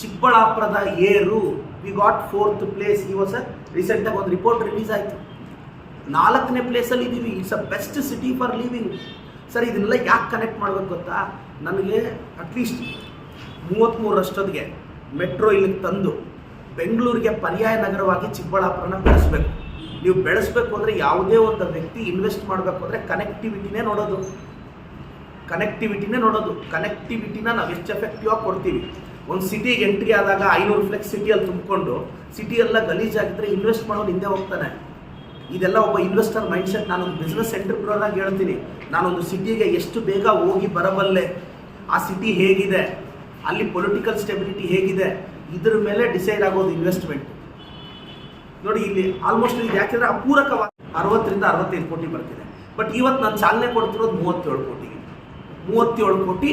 ಚಿಕ್ಕಬಳ್ಳಾಪುರದ ಏರು ವಿ ಗಾಟ್ ಫೋರ್ತ್ ಪ್ಲೇಸ್ ಈ ವರ್ಷ ರೀಸೆಂಟಾಗಿ ಒಂದು ರಿಪೋರ್ಟ್ ರಿಲೀಸ್ ಆಯಿತು. ನಾಲ್ಕನೇ ಪ್ಲೇಸಲ್ಲಿ ಇದ್ದೀವಿ it's a best city for living sir, ಇದನ್ನೆಲ್ಲ ಯಾಕೆ ಕನೆಕ್ಟ್ ಮಾಡ್ಬೇಕು ಗೊತ್ತಾ? ನನಗೆ ಅಟ್ಲೀಸ್ಟ್ ಮೂವತ್ತ್ಮೂರಷ್ಟೊತ್ತಿಗೆ ಮೆಟ್ರೋ ಇಲ್ಲಿಗೆ ತಂದು ಬೆಂಗಳೂರಿಗೆ ಪರ್ಯಾಯ ನಗರವಾಗಿ ಚಿಕ್ಕಬಳ್ಳಾಪುರನ ಬೆಳೆಸ್ಬೇಕು. ನೀವು ಬೆಳೆಸ್ಬೇಕು ಅಂದರೆ ಯಾವುದೇ ಒಂದು ವ್ಯಕ್ತಿ ಇನ್ವೆಸ್ಟ್ ಮಾಡಬೇಕು ಅಂದರೆ ಕನೆಕ್ಟಿವಿಟಿನೇ ನೋಡೋದು. ಕನೆಕ್ಟಿವಿಟಿನೇ ನೋಡೋದು. ಕನೆಕ್ಟಿವಿಟಿನ ನಾವು ಎಷ್ಟು ಎಫೆಕ್ಟಿವ್ ಆಗಿ ಕೊಡ್ತೀವಿ? ಒಂದು ಸಿಟಿಗೆ ಎಂಟ್ರಿ ಆದಾಗ ಐನೂರು ಫ್ಲೆಕ್ಸ್ ಸಿಟಿಯಲ್ಲಿ ತುಂಬಿಕೊಂಡು ಸಿಟಿಯೆಲ್ಲ ಗಲೀಜಾಗಿದ್ದರೆ ಇನ್ವೆಸ್ಟ್ ಮಾಡೋನು ಹಿಂದೆ ಹೋಗ್ತಾನೆ. ಇದೆಲ್ಲ ಒಬ್ಬ ಇನ್ವೆಸ್ಟರ್ ಮೈಂಡ್ಸೆಟ್ ನಾನೊಂದು ಬಿಸ್ನೆಸ್ ಎಂಟರ್ಪ್ರೂನರ್ ಆಗಿ ಹೇಳ್ತೀನಿ. ನಾನೊಂದು ಸಿಟಿಗೆ ಎಷ್ಟು ಬೇಗ ಹೋಗಿ ಬರಬಲ್ಲೆ? ಆ ಸಿಟಿ ಹೇಗಿದೆ? ಅಲ್ಲಿ ಪೊಲಿಟಿಕಲ್ ಸ್ಟೆಬಿಲಿಟಿ ಹೇಗಿದೆ? ಇದ್ರ ಮೇಲೆ ಡಿಸೈಡ್ ಆಗೋದು ಇನ್ವೆಸ್ಟ್ಮೆಂಟ್ ನೋಡಿ, ಇಲ್ಲಿ ಆಲ್ಮೋಸ್ಟ್ ಇಲ್ಲಿ ಯಾಕೆಂದ್ರೆ ಅಪೂರಕವಾಗಿ ಅರವತ್ತರಿಂದ ಅರವತ್ತೈದು ಕೋಟಿ ಬರ್ತಿದೆ. ಬಟ್ ಇವತ್ತು ನಾನು ಚಾಲನೆ ಕೊಡ್ತಿರೋದು ಮೂವತ್ತೇಳು ಕೋಟಿಗೆ. ಮೂವತ್ತೇಳು ಕೋಟಿ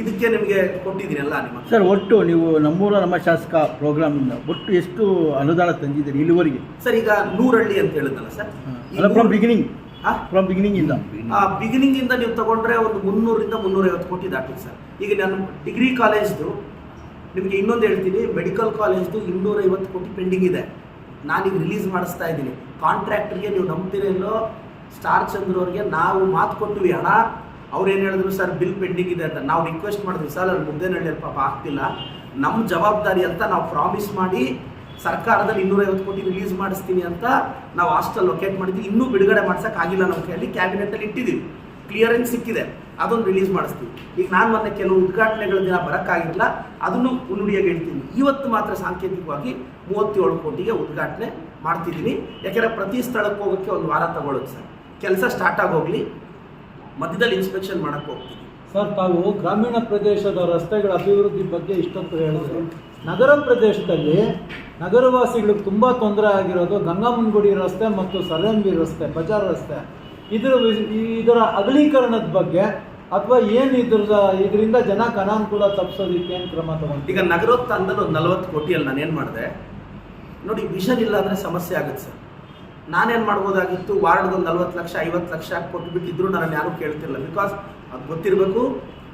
ಇದಕ್ಕೆ ನಿಮಗೆ ಕೊಟ್ಟಿದ್ದೀರಲ್ಲ ನಿಮಗೆ ನಿಮ್ಮ ಸರ್ ಒಟ್ಟು ನೀವು ನಮ್ಮೂರ ನಮ್ಮ ಶಾಸಕ ಪ್ರೋಗ್ರಾಮಿಂದ ಒಟ್ಟು ಎಷ್ಟು ಅನುದಾನ ತಂದಿದ್ದೀರಿ ಇಲ್ಲಿವರೆಗೆ ಸರ್ ಈಗ ನೂರಳ್ಳಿ ಅಂತ ಹೇಳಿದ್ನಲ್ಲ ಸರ್. ಅಲ್ಲ ಫ್ರಮ್ ಬಿಗಿನಿಂಗ್? ಫ್ರಮ್ ಬಿಗಿನಿಂಗ್ ಇಂದ. ಆ ಬಿಗಿನಿಂಗ್ ಇಂದ ನೀವು ತಗೊಂಡ್ರೆ ಒಂದು ಮುನ್ನೂರಿಂದ ಮುನ್ನೂರೈವತ್ತು ಕೋಟಿ ದಾಟಿದೆ ಸರ್. ಈಗ ನಾನು ಡಿಗ್ರಿ ಕಾಲೇಜ್ದು ನಿಮಗೆ ಇನ್ನೊಂದು ಹೇಳ್ತೀನಿ ಮೆಡಿಕಲ್ ಕಾಲೇಜ್ದು ಇನ್ನೂರೈವತ್ತು ಕೋಟಿ ಪೆಂಡಿಂಗ್ ಇದೆ. ನಾನೀಗ ರಿಲೀಸ್ ಮಾಡಿಸ್ತಾ ಇದ್ದೀನಿ. ಕಾಂಟ್ರಾಕ್ಟರ್ಗೆ ನೀವು ನಂಬ್ತಿರೇನೋ ಸ್ಟಾರ್ ಚಂದ್ರ ಅವ್ರಿಗೆ ನಾವು ಮಾತು ಕೊಟ್ಟಿವಿ ಹಣ ಅವ್ರು ಏನು ಹೇಳಿದ್ರು, ಸರ್, ಬಿಲ್ ಪೆಂಡಿಂಗ್ ಇದೆ ಅಂತ. ನಾವು ರಿಕ್ವೆಸ್ಟ್ ಮಾಡಿದ್ವಿ, ಸರ್, ಅಲ್ಲಿ ಮುದ್ದೇನಹಳ್ಳಿ ಪಾಪ ಆಗ್ತಿಲ್ಲ. ನಮ್ಮ ಜವಾಬ್ದಾರಿ ಅಂತ ನಾವು ಪ್ರಾಮಿಸ್ ಮಾಡಿ ಸರ್ಕಾರದಲ್ಲಿ ಇನ್ನೂರೈವತ್ತು ಕೋಟಿ ರಿಲೀಸ್ ಮಾಡಿಸ್ತೀನಿ ಅಂತ ನಾವು ಹಾಸ್ಟೆಲ್ ಲೊಕೇಟ್ ಮಾಡಿದ್ವಿ. ಇನ್ನೂ ಬಿಡುಗಡೆ ಆಗಿಲ್ಲ ನಮ್ಮ ಕೈಯಲ್ಲಿ ಕ್ಯಾಬಿನೆಟಲ್ಲಿ ಇಟ್ಟಿದ್ದೀವಿ. ಕ್ಲಿಯರೆನ್ಸ್ ಸಿಕ್ಕಿದೆ, ಅದೊಂದು ರಿಲೀಸ್ ಮಾಡಿಸ್ತೀವಿ. ಈಗ ನಾನು ಮೊನ್ನೆ ಕೆಲವು ಉದ್ಘಾಟನೆಗಳ ದಿನ ಬರೋಕ್ಕಾಗಿಲ್ಲ, ಅದನ್ನು ಮುನ್ನುಡಿಯಾಗಿ ಹೇಳ್ತೀನಿ. ಇವತ್ತು ಮಾತ್ರ ಸಾಂಕೇತಿಕವಾಗಿ ಮೂವತ್ತೇಳು ಕೋಟಿಗೆ ಉದ್ಘಾಟನೆ ಮಾಡ್ತಿದ್ದೀನಿ. ಯಾಕೆಂದರೆ ಪ್ರತಿ ಸ್ಥಳಕ್ಕೆ ಹೋಗೋಕ್ಕೆ ಒಂದು ವಾರ ತಗೊಳ್ಳೋದು ಸರ್. ಕೆಲಸ ಸ್ಟಾರ್ಟ್ ಆಗೋಗ್ಲಿ ಮಧ್ಯದಲ್ಲಿ ಇನ್ಸ್ಪೆಕ್ಷನ್ ಮಾಡಕ್ಕೆ ಹೋಗ್ತೀವಿ. ಸರ್ ತಾವು ಗ್ರಾಮೀಣ ಪ್ರದೇಶದ ರಸ್ತೆಗಳ ಅಭಿವೃದ್ಧಿ ಬಗ್ಗೆ ಇಷ್ಟೊತ್ತು ಹೇಳಿದ್ರು. ನಗರ ಪ್ರದೇಶದಲ್ಲಿ ನಗರವಾಸಿಗಳಿಗೆ ತುಂಬ ತೊಂದರೆ ಆಗಿರೋದು ಗಂಗಾಮನ್ಗುಡಿ ರಸ್ತೆ ಮತ್ತು ಸರಂಬಿ ರಸ್ತೆ ಬಜಾರ್ ರಸ್ತೆ. ಇದರ ಇದರ ಅಗಲೀಕರಣದ ಬಗ್ಗೆ ಅಥವಾ ಏನು ಇದ್ರ ಇದರಿಂದ ಜನ ಅನಾನುಕೂಲ ತಪ್ಪಿಸೋದಕ್ಕೆ ಏನು ಕ್ರಮ ತಗೊಂಡು ಈಗ ನಗರೋತ್ಥಾನದಲ್ಲಿ ಒಂದು ನಲವತ್ತು ಕೋಟಿಯಲ್ಲಿ ಏನು ಮಾಡಿದೆ? ನೋಡಿ ವಿಷನ್ ಇಲ್ಲ ಅಂದರೆ ಸಮಸ್ಯೆ ಆಗುತ್ತೆ ಸರ್. ನಾನೇನು ಮಾಡ್ಬೋದಾಗಿತ್ತು? ವಾರ್ಡ್ಗೆ ಒಂದು ನಲ್ವತ್ತು ಲಕ್ಷ, ಐವತ್ತು ಲಕ್ಷ ಕೊಟ್ಬಿಟ್ಟಿದ್ರು ನಾನು ಯಾರು ಕೇಳ್ತಿರಲಿಲ್ಲ. ಬಿಕಾಸ್ ಅದು ಗೊತ್ತಿರಬೇಕು,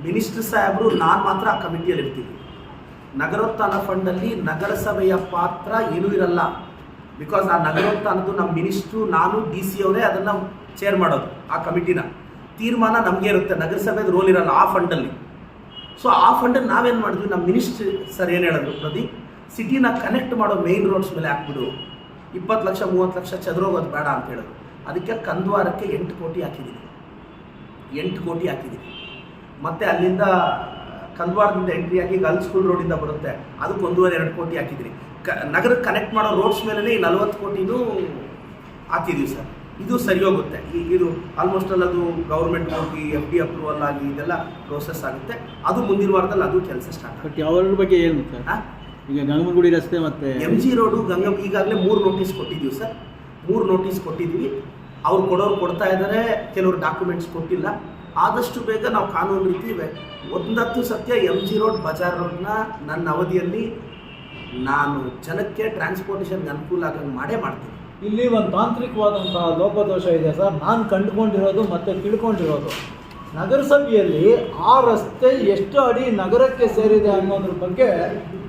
ಮಿನಿಸ್ಟರ್ ಸಾಹೇಬರು ನಾನು ಮಾತ್ರ ಆ ಕಮಿಟಿಯಲ್ಲಿ ಇರ್ತೀನಿ. ನಗರೋತ್ಥಾನ ಫಂಡಲ್ಲಿ ನಗರಸಭೆಯ ಪಾತ್ರ ಏನೂ ಇರಲ್ಲ. ಬಿಕಾಸ್ ಆ ನಗರೋತ್ಥಾನದ್ದು ನಮ್ಮ ಮಿನಿಸ್ಟ್ರು, ನಾನು ಡಿ ಸಿ ಅವರೇ ಅದನ್ನು ಚೇರ್ ಮಾಡೋದು ಆ ಕಮಿಟಿನ. ತೀರ್ಮಾನ ನಮಗೆ ಇರುತ್ತೆ, ನಗರಸಭೆದು ರೋಲ್ ಇರಲ್ಲ ಆ ಫಂಡಲ್ಲಿ. ಸೊ ಆ ಫಂಡಲ್ಲಿ ನಾವೇನು ಮಾಡಿದ್ವಿ? ನಮ್ಮ ಮಿನಿಸ್ಟ್ರ್ ಸರ್ ಏನು ಹೇಳಿದ್ರು ಪ್ರತಿ ಸಿಟಿನ ಕನೆಕ್ಟ್ ಮಾಡೋ ಮೇನ್ ರೋಡ್ಸ್ ಮೇಲೆ ಹಾಕ್ಬಿಡು. ಇಪ್ಪತ್ತು ಲಕ್ಷ ಮೂವತ್ತು ಲಕ್ಷ ಚದುರೋಗೋದು ಬೇಡ ಅಂತ ಹೇಳಿದ್ರು ಅದಕ್ಕೆ ಕಂದ್ವಾರಕ್ಕೆ ಎಂಟು ಕೋಟಿ ಹಾಕಿದ್ದೀನಿ. ಎಂಟು ಕೋಟಿ ಹಾಕಿದ್ದೀನಿ. ಮತ್ತು ಅಲ್ಲಿಂದ ಕಂದ್ವಾರದಿಂದ ಎಂಟ್ರಿ ಆಗಿ ಗರ್ಲ್ಸ್ ಸ್ಕೂಲ್ ರೋಡಿಂದ ಬರುತ್ತೆ. ಅದಕ್ಕೆ ಒಂದೂವರೆ ಎರಡು ಕೋಟಿ ಹಾಕಿದ್ದೀನಿ. ಕ ನಗರಕ್ಕೆ ಕನೆಕ್ಟ್ ಮಾಡೋ ರೋಡ್ಸ್ ಮೇಲೆ ಈ ನಲ್ವತ್ತು ಕೋಟಿನೂ ಹಾಕಿದ್ದೀವಿ ಸರ್. ಇದು ಸರಿ ಹೋಗುತ್ತೆ. ಈ ಇದು ಆಲ್ಮೋಸ್ಟ್ ಅಲ್ಲಿ ಅದು ಗೌರ್ಮೆಂಟ್ ಹೋಗಿ ಎಫ್ ಡಿ ಅಪ್ರೂವಲ್ ಆಗಿ ಇದೆಲ್ಲ ಪ್ರೋಸೆಸ್ ಆಗುತ್ತೆ. ಅದು ಮುಂದಿನ ವಾರದಲ್ಲಿ ಅದು ಕೆಲಸ ಸ್ಟಾರ್ಟ್ ಬಟ್ ಯಾವ್ದ್ರ ಬಗ್ಗೆ ಏನು ಈಗ ಗಂಗಮಗುಡಿ ರಸ್ತೆ ಮತ್ತೆ ಎಂ ಜಿ ರೋಡು ಗಂಗಮ್ ಈಗಾಗಲೇ ಮೂರು ನೋಟಿಸ್ ಕೊಟ್ಟಿದ್ದೀವಿ ಸರ್. ಮೂರು ನೋಟಿಸ್ ಕೊಟ್ಟಿದ್ದೀವಿ. ಅವ್ರು ಕೊಡೋರು ಕೊಡ್ತಾ ಇದ್ದಾರೆ ಕೆಲವರು ಡಾಕ್ಯುಮೆಂಟ್ಸ್ ಕೊಟ್ಟಿಲ್ಲ. ಆದಷ್ಟು ಬೇಗ ನಾವು ಕಾನೂನು ರೀತಿ ಒಂದತ್ತು ಸತ್ಯ ಎಂ ಜಿ ರೋಡ್ ಬಜಾರ್ ರೋಡ್ನ ನನ್ನ ಅವಧಿಯಲ್ಲಿ ನಾನು ಜನಕ್ಕೆ ಟ್ರಾನ್ಸ್ಪೋರ್ಟೇಷನ್ಗೆ ಅನುಕೂಲ ಆಗಂಗೆ ಮಾಡೇ ಮಾಡ್ತೀನಿ. ಇಲ್ಲಿ ಒಂದು ತಾಂತ್ರಿಕವಾದಂತಹ ಲೋಪದೋಷ ಇದೆ ಸರ್. ನಾನು ಕಂಡುಕೊಂಡಿರೋದು ಮತ್ತೆ ತಿಳ್ಕೊಂಡಿರೋದು. ನಗರಸಭೆಯಲ್ಲಿ ಆ ರಸ್ತೆ ಎಷ್ಟು ಅಡಿ ನಗರಕ್ಕೆ ಸೇರಿದೆ ಅನ್ನೋದ್ರ ಬಗ್ಗೆ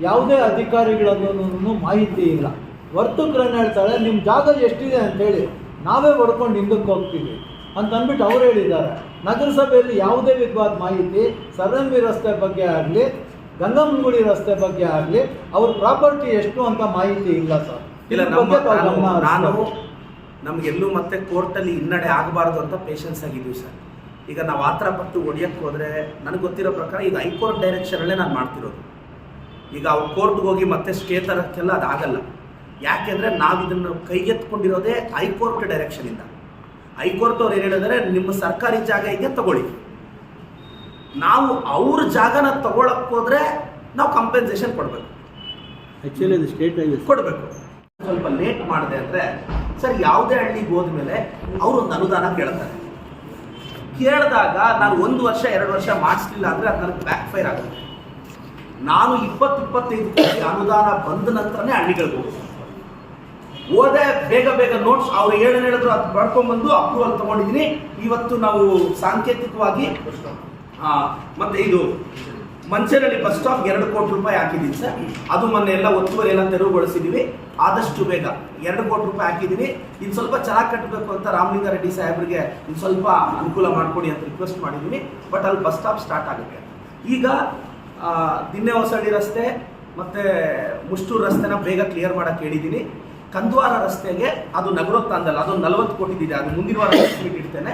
ಯಾವುದೇ ಅಧಿಕಾರಿಗಳನ್ನೂ ಮಾಹಿತಿ ಇಲ್ಲ. ವರ್ತಕರನ್ನು ಹೇಳ್ತಾಳೆ ನಿಮ್ಮ ಜಾಗ ಎಷ್ಟಿದೆ ಅಂತೇಳಿ ನಾವೇ ಹೊಡ್ಕೊಂಡು ಹಿಂದಕ್ಕೆ ಹೋಗ್ತೀವಿ ಅಂತ ಅಂದ್ಬಿಟ್ಟು ಅವ್ರು ಹೇಳಿದ್ದಾರೆ. ನಗರಸಭೆಯಲ್ಲಿ ಯಾವುದೇ ವಿಧವಾದ ಮಾಹಿತಿ ಸರಂಬಿ ರಸ್ತೆ ಬಗ್ಗೆ ಆಗಲಿ ಗಂಗಮ್ಮಗುಡಿ ರಸ್ತೆ ಬಗ್ಗೆ ಆಗಲಿ ಅವ್ರ ಪ್ರಾಪರ್ಟಿ ಎಷ್ಟು ಅಂತ ಮಾಹಿತಿ ಇಲ್ಲ ಸರ್. ಇಲ್ಲ ನಮ್ಮ ನಾನು-. ನಮಗೆಲ್ಲೂ ಮತ್ತೆ ಕೋರ್ಟಲ್ಲಿ ಹಿನ್ನಡೆ ಆಗಬಾರ್ದು ಅಂತ ಪೇಷನ್ಸ್ ಆಗಿದ್ದೀವಿ ಸರ್. ಈಗ ನಾವು ಆ ಥರ ಪಟ್ಟು ಹೊಡಿಯಕ್ಕೆ ಹೋದರೆ ನನಗೆ ಗೊತ್ತಿರೋ ಪ್ರಕಾರ ಇದು ಹೈಕೋರ್ಟ್ ಡೈರೆಕ್ಷನಲ್ಲೇ ನಾನು ಮಾಡ್ತಿರೋದು. ಈಗ ಅವ್ರು ಕೋರ್ಟ್ಗೆ ಹೋಗಿ ಮತ್ತೆ ಸ್ಟೇ ತರಕ್ಕೆಲ್ಲ ಅದಾಗಲ್ಲ. ಯಾಕೆಂದರೆ ನಾವು ಇದನ್ನು ಕೈಗೆತ್ಕೊಂಡಿರೋದೇ ಹೈಕೋರ್ಟ್ ಡೈರೆಕ್ಷನಿಂದ. ಹೈಕೋರ್ಟ್ ಅವ್ರು ಏನು ಹೇಳಿದರೆ ನಿಮ್ಮ ಸರ್ಕಾರಿ ಜಾಗ ಇದೆ ತಗೊಳ್ಳಿ. ನಾವು ಅವ್ರ ಜಾಗನ ತಗೊಳಕ್ ಹೋದ್ರೆ ನಾವು ಕಂಪೆನ್ಸೇಷನ್ ಕೊಡಬೇಕು. ಆ್ಯಕ್ಚುಲಿ ಅದು ಸ್ಟೇಟ್ ಹೈವೇಸ್ ಕೊಡಬೇಕು. ಸ್ವಲ್ಪ ಲೇಟ್ ಮಾಡಿದೆ ಅಂದರೆ ಸರ್ ಯಾವುದೇ ಹಳ್ಳಿಗೆ ಹೋದ್ಮೇಲೆ ಅವರು ಒಂದು ಅನುದಾನ ಕೇಳ್ತಾರೆ. ಕೇಳಿದಾಗ ನಾನು ಒಂದು ವರ್ಷ, ಎರಡು ವರ್ಷ ಮಾಡಿಸ್ಲಿಲ್ಲ ಅಂದರೆ ಅದು ನನಗೆ ಬ್ಯಾಕ್ ಫೈರ್ ಆಗುತ್ತೆ. ನಾನು ಇಪ್ಪತ್ತು ಇಪ್ಪತ್ತೈದು ಕೋಟಿ ಅನುದಾನ ಬಂದ ನಂತರನೇ ಹಳ್ಳಿಗಳಿಗೆ ಹೋಗ್ತೀನಿ ಓದೆ ಬೇಗ ಬೇಗ ನೋಟ್ಸ್ ಅವ್ರು ಏನೇನು ಹೇಳಿದ್ರು ಅದು ಬರ್ಕೊಂಡ್ಬಂದು ಅಪ್ರೂವಲ್ ತಗೊಂಡಿದ್ದೀನಿ. ಇವತ್ತು ನಾವು ಸಾಂಕೇತಿಕವಾಗಿ ಮತ್ತೆ ಇದು ಮಂಚೇನಹಳ್ಳಿ ಬಸ್ ಸ್ಟಾಪ್ ಎರಡು ಕೋಟಿ ರೂಪಾಯಿ ಹಾಕಿದ್ದೀನಿ ಸರ್. ಅದು ಮೊನ್ನೆ ಎಲ್ಲ ಒತ್ತುವರಿ ಎಲ್ಲ ತೆರವುಗೊಳಿಸಿದ್ದೀವಿ ಆದಷ್ಟು ಬೇಗ ಎರಡು ಕೋಟಿ ರೂಪಾಯಿ ಹಾಕಿದ್ದೀನಿ ಇನ್ನು ಸ್ವಲ್ಪ ಚೆನ್ನಾಗಿ ಕಟ್ಟಬೇಕು ಅಂತ ರಾಮಲಿಂಗಾರೆಡ್ಡಿ ಸಾಹೇಬ್ರಿಗೆ ಇನ್ನು ಸ್ವಲ್ಪ ಅನುಕೂಲ ಮಾಡಿಕೊಡಿ ಅಂತ ರಿಕ್ವೆಸ್ಟ್ ಮಾಡಿದ್ದೀನಿ ಬಟ್ ಅಲ್ಲಿ ಬಸ್ ಸ್ಟಾಪ್ ಸ್ಟಾರ್ಟ್ ಆಗುತ್ತೆ. ಈಗ ದಿನ್ನೆ ಹೊಸಳ್ಳಿ ರಸ್ತೆ ಮತ್ತು ಮುಷ್ಟೂರು ರಸ್ತೆನ ಬೇಗ ಕ್ಲಿಯರ್ ಮಾಡೋಕ್ಕೆ ಹೇಳಿದ್ದೀನಿ ಕಂದ್ವಾರ ರಸ್ತೆಗೆ ಅದು ನಗರೋತ್ಥಾನದಲ್ಲಿ ಅದು ನಲವತ್ತು ಕೋಟಿದಿದೆ ಅದು ಮುಂದಿನ ವಾರ ಇಡ್ತೇನೆ.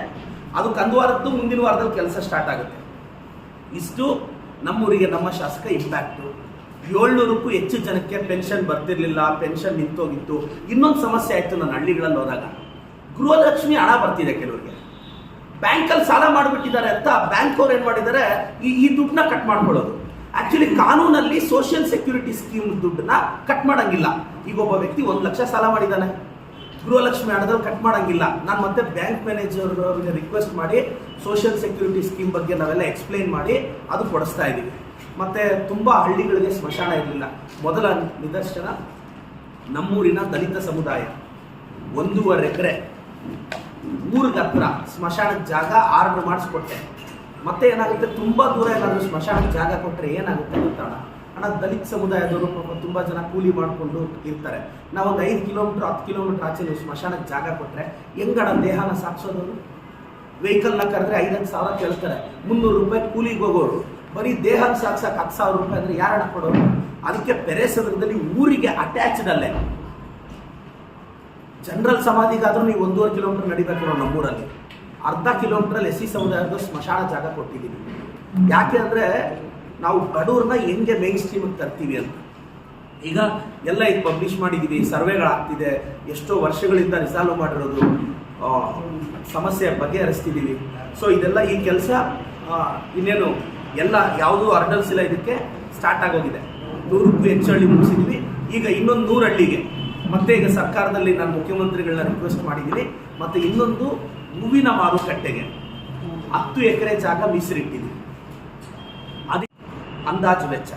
ಅದು ಕಂದ್ವಾರದ್ದು ಮುಂದಿನ ವಾರದಲ್ಲಿ ಕೆಲಸ ಸ್ಟಾರ್ಟ್ ಆಗುತ್ತೆ. ಇಷ್ಟು ನಮ್ಮೂರಿಗೆ ನಮ್ಮ ಶಾಸಕ ಇಂಪ್ಯಾಕ್ಟು ಏಳ್ನೂರಕ್ಕೂ ಹೆಚ್ಚು ಜನಕ್ಕೆ ಪೆನ್ಷನ್ ಬರ್ತಿರ್ಲಿಲ್ಲ ಪೆನ್ಷನ್ ನಿಂತೋಗಿತ್ತು. ಇನ್ನೊಂದು ಸಮಸ್ಯೆ ಆಯಿತು ನನ್ನ ಹಳ್ಳಿಗಳಲ್ಲಿ ಹೋದಾಗ. ಗೃಹಲಕ್ಷ್ಮಿ ಹಣ ಬರ್ತಿದೆ ಕೆಲವರಿಗೆ. ಬ್ಯಾಂಕಲ್ಲಿ ಸಾಲ ಮಾಡಿಬಿಟ್ಟಿದ್ದಾರೆ ಅಂತ ಬ್ಯಾಂಕ್ ಅವ್ರು ಏನು ಮಾಡಿದ್ದಾರೆ? ಈ ಈ ದುಡ್ಡನ್ನ ಕಟ್ ಮಾಡ್ಕೊಳ್ಳೋದು. ಆ್ಯಕ್ಚುಲಿ ಕಾನೂನಲ್ಲಿ ಸೋಷಿಯಲ್ ಸೆಕ್ಯೂರಿಟಿ ಸ್ಕೀಮ್ ದುಡ್ಡನ್ನ ಕಟ್ ಮಾಡಂಗಿಲ್ಲ. ಈಗ ಒಬ್ಬ ವ್ಯಕ್ತಿ ಒಂದು ಲಕ್ಷ ಸಾಲ ಮಾಡಿದ್ದಾನೆ. ಗೃಹಲಕ್ಷ್ಮಿ ಹಣದಲ್ಲಿ ಕಟ್ ಮಾಡಂಗಿಲ್ಲ. ನಾನು ಮತ್ತೆ ಬ್ಯಾಂಕ್ ಮ್ಯಾನೇಜರ್ ಅವರಿಗೆ ರಿಕ್ವೆಸ್ಟ್ ಮಾಡಿ ಸೋಷಿಯಲ್ ಸೆಕ್ಯೂರಿಟಿ ಸ್ಕೀಮ್ ಬಗ್ಗೆ ನಾವೆಲ್ಲ ಎಕ್ಸ್ಪ್ಲೈನ್ ಮಾಡಿ, ಅದು ಕೊಡಿಸ್ತಾ ಇದ್ದೀವಿ ಮತ್ತೆ ತುಂಬ ಹಳ್ಳಿಗಳಿಗೆ ಸ್ಮಶಾನ ಇರಲಿಲ್ಲ. ಮೊದಲ ನಿದರ್ಶನ ನಮ್ಮೂರಿನ ದಲಿತ ಸಮುದಾಯ. ಒಂದೂವರೆ ಎಕರೆ. ಊರಿಗೆ ಹತ್ರ ಸ್ಮಶಾನಕ್ಕೆ ಜಾಗ ಆರ್ಡರ್ ಮಾಡಿಸ್ಕೊಟ್ಟೆ. ಮತ್ತೆ ಏನಾಗುತ್ತೆ? ತುಂಬ ದೂರ ಏನಾದರೂ ಸ್ಮಶಾನಕ್ಕೆ ಜಾಗ ಕೊಟ್ಟರೆ ಏನಾಗುತ್ತೆ ಗೊತ್ತಾಣ ಅಣ್ಣ ದಲಿತ ಸಮುದಾಯದವರು ಪಾಪ ತುಂಬ ಜನ ಕೂಲಿ ಮಾಡಿಕೊಂಡು ಇರ್ತಾರೆ. ನಾವು ಒಂದು ಐದು ಕಿಲೋಮೀಟ್ರ್, ಹತ್ತು ಕಿಲೋಮೀಟರ್ ಆಚೆ ಸ್ಮಶಾನಕ್ಕೆ ಜಾಗ ಕೊಟ್ಟರೆ ಹೆಂಗಡ ದೇಹನ ಸಾಕ್ಸೋದವರು ವೆಹಿಕಲ್ನ ಕರೆದ್ರೆ ಐದತ್ತು ಸಾವಿರ ಕೇಳ್ತಾರೆ. ಮುನ್ನೂರು ರೂಪಾಯಿ ಕೂಲಿಗೆ ಹೋಗೋರು. ಬರೀ ದೇಹನ ಸಾಕ್ಸಕ್ಕೆ ಹತ್ತು ಸಾವಿರ ರೂಪಾಯಿ ಅಂದರೆ ಯಾರಣ್ಣ ಕೊಡೋರು? ಅದಕ್ಕೆ ಪೆರೇಸದರದಲ್ಲಿ ಊರಿಗೆ ಅಟ್ಯಾಚ್ಡ್ ಅಲ್ಲೇ. ಜನರಲ್ ಸಮಾಧಿಗಾದ್ರೂ ನೀವು ಒಂದೂವರೆ ಕಿಲೋಮೀಟರ್ ನಡಿಬೇಕು ನಮ್ಮ ನಮ್ಮೂರಲ್ಲಿ ಅರ್ಧ ಕಿಲೋಮೀಟ್ರಲ್ಲಿ ಎಸ್ ಸಿ ಸಮುದಾಯದ ಸ್ಮಶಾನ ಜಾಗ ಕೊಟ್ಟಿದ್ದೀವಿ. ಯಾಕೆ ಅಂದರೆ ನಾವು ಬಡವ್ರನ್ನ ಹೆಂಗೆ ಮೇನ್ ಸ್ಟ್ರೀಮಿಗೆ ತರ್ತೀವಿ ಅಂತ. ಈಗ ಎಲ್ಲ ಇದು ಪಬ್ಲಿಷ್ ಮಾಡಿದ್ದೀವಿ ಸರ್ವೆಗಳಾಗ್ತಿದೆ, ಎಷ್ಟೋ ವರ್ಷಗಳಿಂದ ರಿಸಾಲ್ವ್ ಮಾಡಿರೋದು ಸಮಸ್ಯೆ ಬಗೆಹರಿಸ್ತಿದ್ದೀವಿ ಸೊ ಇದೆಲ್ಲ ಈ ಕೆಲಸ ಇನ್ನೇನು, ಎಲ್ಲ ಯಾವುದೂ ಅರ್ಡಲ್ಸ್ ಇಲ್ಲ ಇದಕ್ಕೆ ಸ್ಟಾರ್ಟ್ ಆಗೋಗಿದೆ. ನೂರಕ್ಕೂ ಹೆಚ್ಚು ಹಳ್ಳಿ ಮುಗಿಸಿದೀವಿ. ಈಗ ಇನ್ನೊಂದು ನೂರು ಹಳ್ಳಿಗೆ. ಮತ್ತೆ ಈಗ ಸರ್ಕಾರದಲ್ಲಿ ನಾನು ಮುಖ್ಯಮಂತ್ರಿಗಳನ್ನ ರಿಕ್ವೆಸ್ಟ್ ಮಾಡಿದ್ದೀನಿ ಮತ್ತು ಇನ್ನೊಂದು ಹೂವಿನ ಮಾರುಕಟ್ಟೆಗೆ ಹತ್ತು ಎಕರೆ ಜಾಗ ಮೀಸಲಿಟ್ಟಿದ್ದೀವಿ ಅದೇ ಅಂದಾಜು ವೆಚ್ಚ.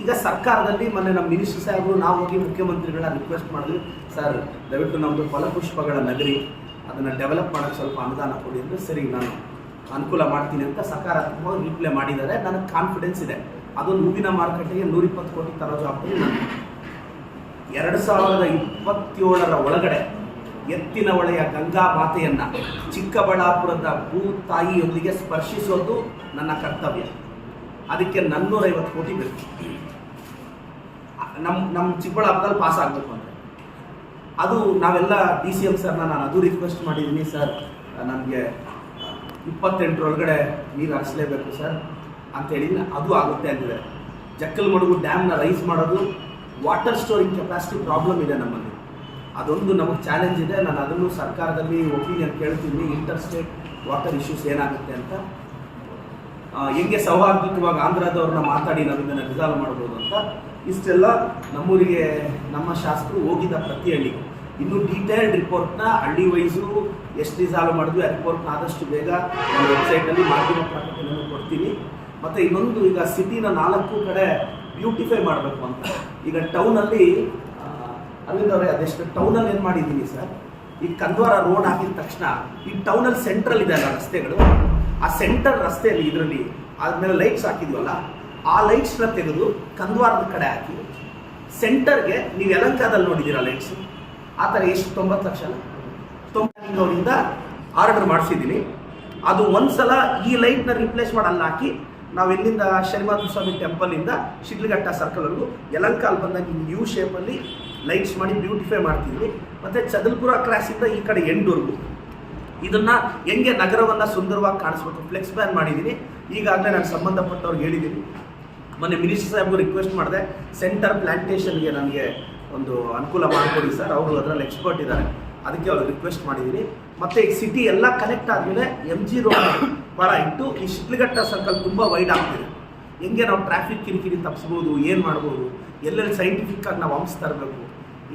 ಈಗ ಸರ್ಕಾರದಲ್ಲಿ ಮೊನ್ನೆ ನಮ್ಮ ಮಿನಿಸ್ಟರ್ ಸಾಹೇಬರು ನಾವು ಹೋಗಿ ಮುಖ್ಯಮಂತ್ರಿಗಳ ರಿಕ್ವೆಸ್ಟ್ ಮಾಡಿದ್ವಿ. ಸರ್, ದಯವಿಟ್ಟು ನಮ್ಮದು ಫಲಪುಷ್ಪಗಳ ನಗರಿ, ಅದನ್ನು ಡೆವಲಪ್ ಮಾಡೋಕ್ಕೆ ಸ್ವಲ್ಪ ಅನುದಾನ ಕೊಡಿ ಅಂದರೆ ಸರಿ, ನಾನು ಅನುಕೂಲ ಮಾಡ್ತೀನಿ ಅಂತ ಸಕಾರಾತ್ಮಕವಾಗಿ ರಿಪ್ಲೈ ಮಾಡಿದ್ದಾರೆ. ನನಗೆ ಕಾನ್ಫಿಡೆನ್ಸ್ ಇದೆ. ಅದೊಂದು ಹೂವಿನ ಮಾರುಕಟ್ಟೆಗೆ ನೂರಿಪ್ಪತ್ತು ಕೋಟಿ ತರೋ ಜವಾಬ್ದಾರಿ ನಾನು ಎರಡು ಸಾವಿರದ ಇಪ್ಪತ್ತೇಳರ ಒಳಗಡೆ ಎತ್ತಿನ ಒಳೆಯ ಗಂಗಾ ಮಾತೆಯನ್ನು ಚಿಕ್ಕಬಳ್ಳಾಪುರದ ಭೂ ತಾಯಿಯೊಂದಿಗೆ ಸ್ಪರ್ಶಿಸೋದು ನನ್ನ ಕರ್ತವ್ಯ. ಅದಕ್ಕೆ ನನ್ನೂರೈವತ್ತು ಕೋಟಿ ಬೇಕು. ನಮ್ಮ ನಮ್ಮ ಚಿಕ್ಕಬಳ್ಳಾಪುರದಲ್ಲಿ ಪಾಸ್ ಆಗಬೇಕು ಅಂದರೆ. ಅದು ನಾವೆಲ್ಲ ಡಿ ಸಿ ಎಂ ಸರ್ನ ನಾನು ಅದು ರಿಕ್ವೆಸ್ಟ್ ಮಾಡಿದ್ದೀನಿ ಸರ್ ನನಗೆ, ಇಪ್ಪತ್ತೆಂಟರೊಳಗಡೆ ನೀರು ಹರಿಸಲೇಬೇಕು ಸರ್ ಅಂತ ಅದು ಆಗುತ್ತೆ ಅಂತಿದೆ. ಜಕ್ಕಲ್ಮಡುಗು ಡ್ಯಾಮ್ನ ರೈಸ್ ಮಾಡೋದು ವಾಟರ್ ಸ್ಟೋರಿಂಗ್ ಕೆಪಾಸಿಟಿ ಪ್ರಾಬ್ಲಮ್ ಇದೆ ನಮ್ಮಲ್ಲಿ. ಅದೊಂದು ನಮಗೆ ಚಾಲೆಂಜ್ ಇದೆ. ನಾನು ಅದನ್ನು ಸರ್ಕಾರದಲ್ಲಿ ಒಪಿನಿಯನ್ ಕೇಳ್ತೀನಿ. ಇಂಟರ್ ಸ್ಟೇಟ್ ವಾಟರ್ ಇಶ್ಯೂಸ್ ಏನಾಗುತ್ತೆ ಅಂತ. ಹೆಂಗೆ ಸೌಹಾರ್ದಯುತವಾಗಿ ಆಂಧ್ರದವ್ರನ್ನ ಮಾತಾಡಿ ನಾವು ಇದನ್ನು ರಿಸಾಲ್ವ್ ಮಾಡ್ಬೋದು ಅಂತ ಇಷ್ಟೆಲ್ಲ ನಮ್ಮೂರಿಗೆ ನಮ್ಮ ಶಾಸಕರು ಹೋಗಿದ್ದ ಪ್ರತಿ ಹಳ್ಳಿಗೆ ಇನ್ನು ಡೀಟೇಲ್ಡ್ ರಿಪೋರ್ಟ್ನ ಹಳ್ಳಿ ವೈಸು ಎಷ್ಟು ರಿಸಾಲ್ವ್ ಮಾಡಿದ್ವಿ, ಆ ರಿಪೋರ್ಟ್ನ ಆದಷ್ಟು ಬೇಗ ನಮ್ಮ ವೆಬ್ಸೈಟಲ್ಲಿ ಮಾಧ್ಯಮ ಪ್ರಕಟಣೆಯನ್ನು ಕೊಡ್ತೀನಿ. ಮತ್ತು ಇನ್ನೊಂದು, ಈಗ ಸಿಟಿನ ನಾಲ್ಕು ಕಡೆ ಬ್ಯೂಟಿಫೈ ಮಾಡಬೇಕು ಅಂತ. ಈಗ ಟೌನಲ್ಲಿ ಅರವಿಂದ್ ಅವರೇ, ಅದೆಷ್ಟು ಟೌನಲ್ಲಿ ಏನು ಮಾಡಿದ್ದೀನಿ ಸರ್? ಈ ಕಂದ್ವಾರ ರೋಡ್ ಹಾಕಿದ ತಕ್ಷಣ ಈ ಟೌನಲ್ಲಿ ಸೆಂಟ್ರಲ್ ಇದೆ ಅಲ್ಲ ರಸ್ತೆಗಳು. ಆ ಸೆಂಟರ್ ರಸ್ತೆಯಲ್ಲಿ ಇದರಲ್ಲಿ ಅದ್ಮೇಲೆ ಲೈಟ್ಸ್ ಹಾಕಿದ್ವಲ್ಲ, ಆ ಲೈಟ್ಸ್ನ ತೆಗೆದು ಕಂದ್ವಾರದ ಕಡೆ ಹಾಕಿ. ಸೆಂಟರ್ಗೆ ನೀವು ಯಲಂಕಾದಲ್ಲಿ ನೋಡಿದ್ದೀರಾ ಲೈಟ್ಸ್ ಆ ಥರ ಎಷ್ಟು? ತೊಂಬತ್ತು ಲಕ್ಷ ಅವರಿಂದ ಆರ್ಡರ್ ಮಾಡಿಸಿದ್ದೀನಿ. ಅದು ಒಂದ್ಸಲ ಈ ಲೈಟ್ನ ರಿಪ್ಲೇಸ್ ಮಾಡಿ ಅಲ್ಲಿ ಹಾಕಿ ನಾವು ಎಲ್ಲಿಂದ ಶನಿವಾರ ಸ್ವಾಮಿ ಟೆಂಪಲಿಂದ ಶಿಡ್ಲಘಟ್ಟ ಸರ್ಕಲ್ವರೆಗೂ ಯಲಂಕಾಲ್ ಬಂದಾಗ ಯು ಶೇಪಲ್ಲಿ ಲೈಟ್ಸ್ ಮಾಡಿ ಬ್ಯೂಟಿಫೈ ಮಾಡ್ತಿದ್ವಿ. ಮತ್ತು ಚದಲ್ಪುರ ಕ್ರಾಸಿಂದ ಈ ಕಡೆ ಎಂಡ್ವರೆಗೂ ಇದನ್ನ ಹೆಂಗೆ ನಗರವನ್ನು ಸುಂದರವಾಗಿ ಕಾಣಿಸ್ಬೇಕು ಫ್ಲೆಕ್ಸ್ ಬ್ಯಾನ್ ಮಾಡಿದ್ದೀನಿ ಈಗಾಗಲೇ ನಾನು ಸಂಬಂಧಪಟ್ಟವ್ರಿಗೆ ಹೇಳಿದ್ದೀನಿ ಮೊನ್ನೆ ಮಿನಿಸ್ಟರ್ ಸಾಹೇಬ್ಗೂ ರಿಕ್ವೆಸ್ಟ್ ಮಾಡಿದೆ ಸೆಂಟರ್ ಪ್ಲಾಂಟೇಷನ್ಗೆ ನನಗೆ ಒಂದು ಅನುಕೂಲ ಮಾಡಿಕೊಡಿ ಸರ್ ಅವರು ಅದರಲ್ಲಿ ಎಕ್ಸ್ಪರ್ಟ್ ಇದ್ದಾರೆ ಅದಕ್ಕೆ ಅವ್ರಿಗೆ ರಿಕ್ವೆಸ್ಟ್ ಮಾಡಿದ್ದೀನಿ ಮತ್ತು ಈಗ ಸಿಟಿ ಎಲ್ಲ ಕನೆಕ್ಟ್ ಆದಮೇಲೆ ಎಂ ಜಿ ರೋಡ್ ಭಾಳ ಇಟ್ಟು ಈ ಶಿಡ್ಲಘಟ್ಟ ಸರ್ಕಲ್ ತುಂಬ ವೈಡ್ ಆಗ್ತಿದೆ. ಹೆಂಗೆ ನಾವು ಟ್ರಾಫಿಕ್ ಕಿರಿಕಿರಿ ತಪ್ಪಿಸ್ಬೋದು ಏನು ಮಾಡ್ಬೋದು, ಎಲ್ಲೆಲ್ಲಿ ಸೈಂಟಿಫಿಕ್ ಆಗಿ ನಾವು ಅಂಶ ತರಬೇಕು,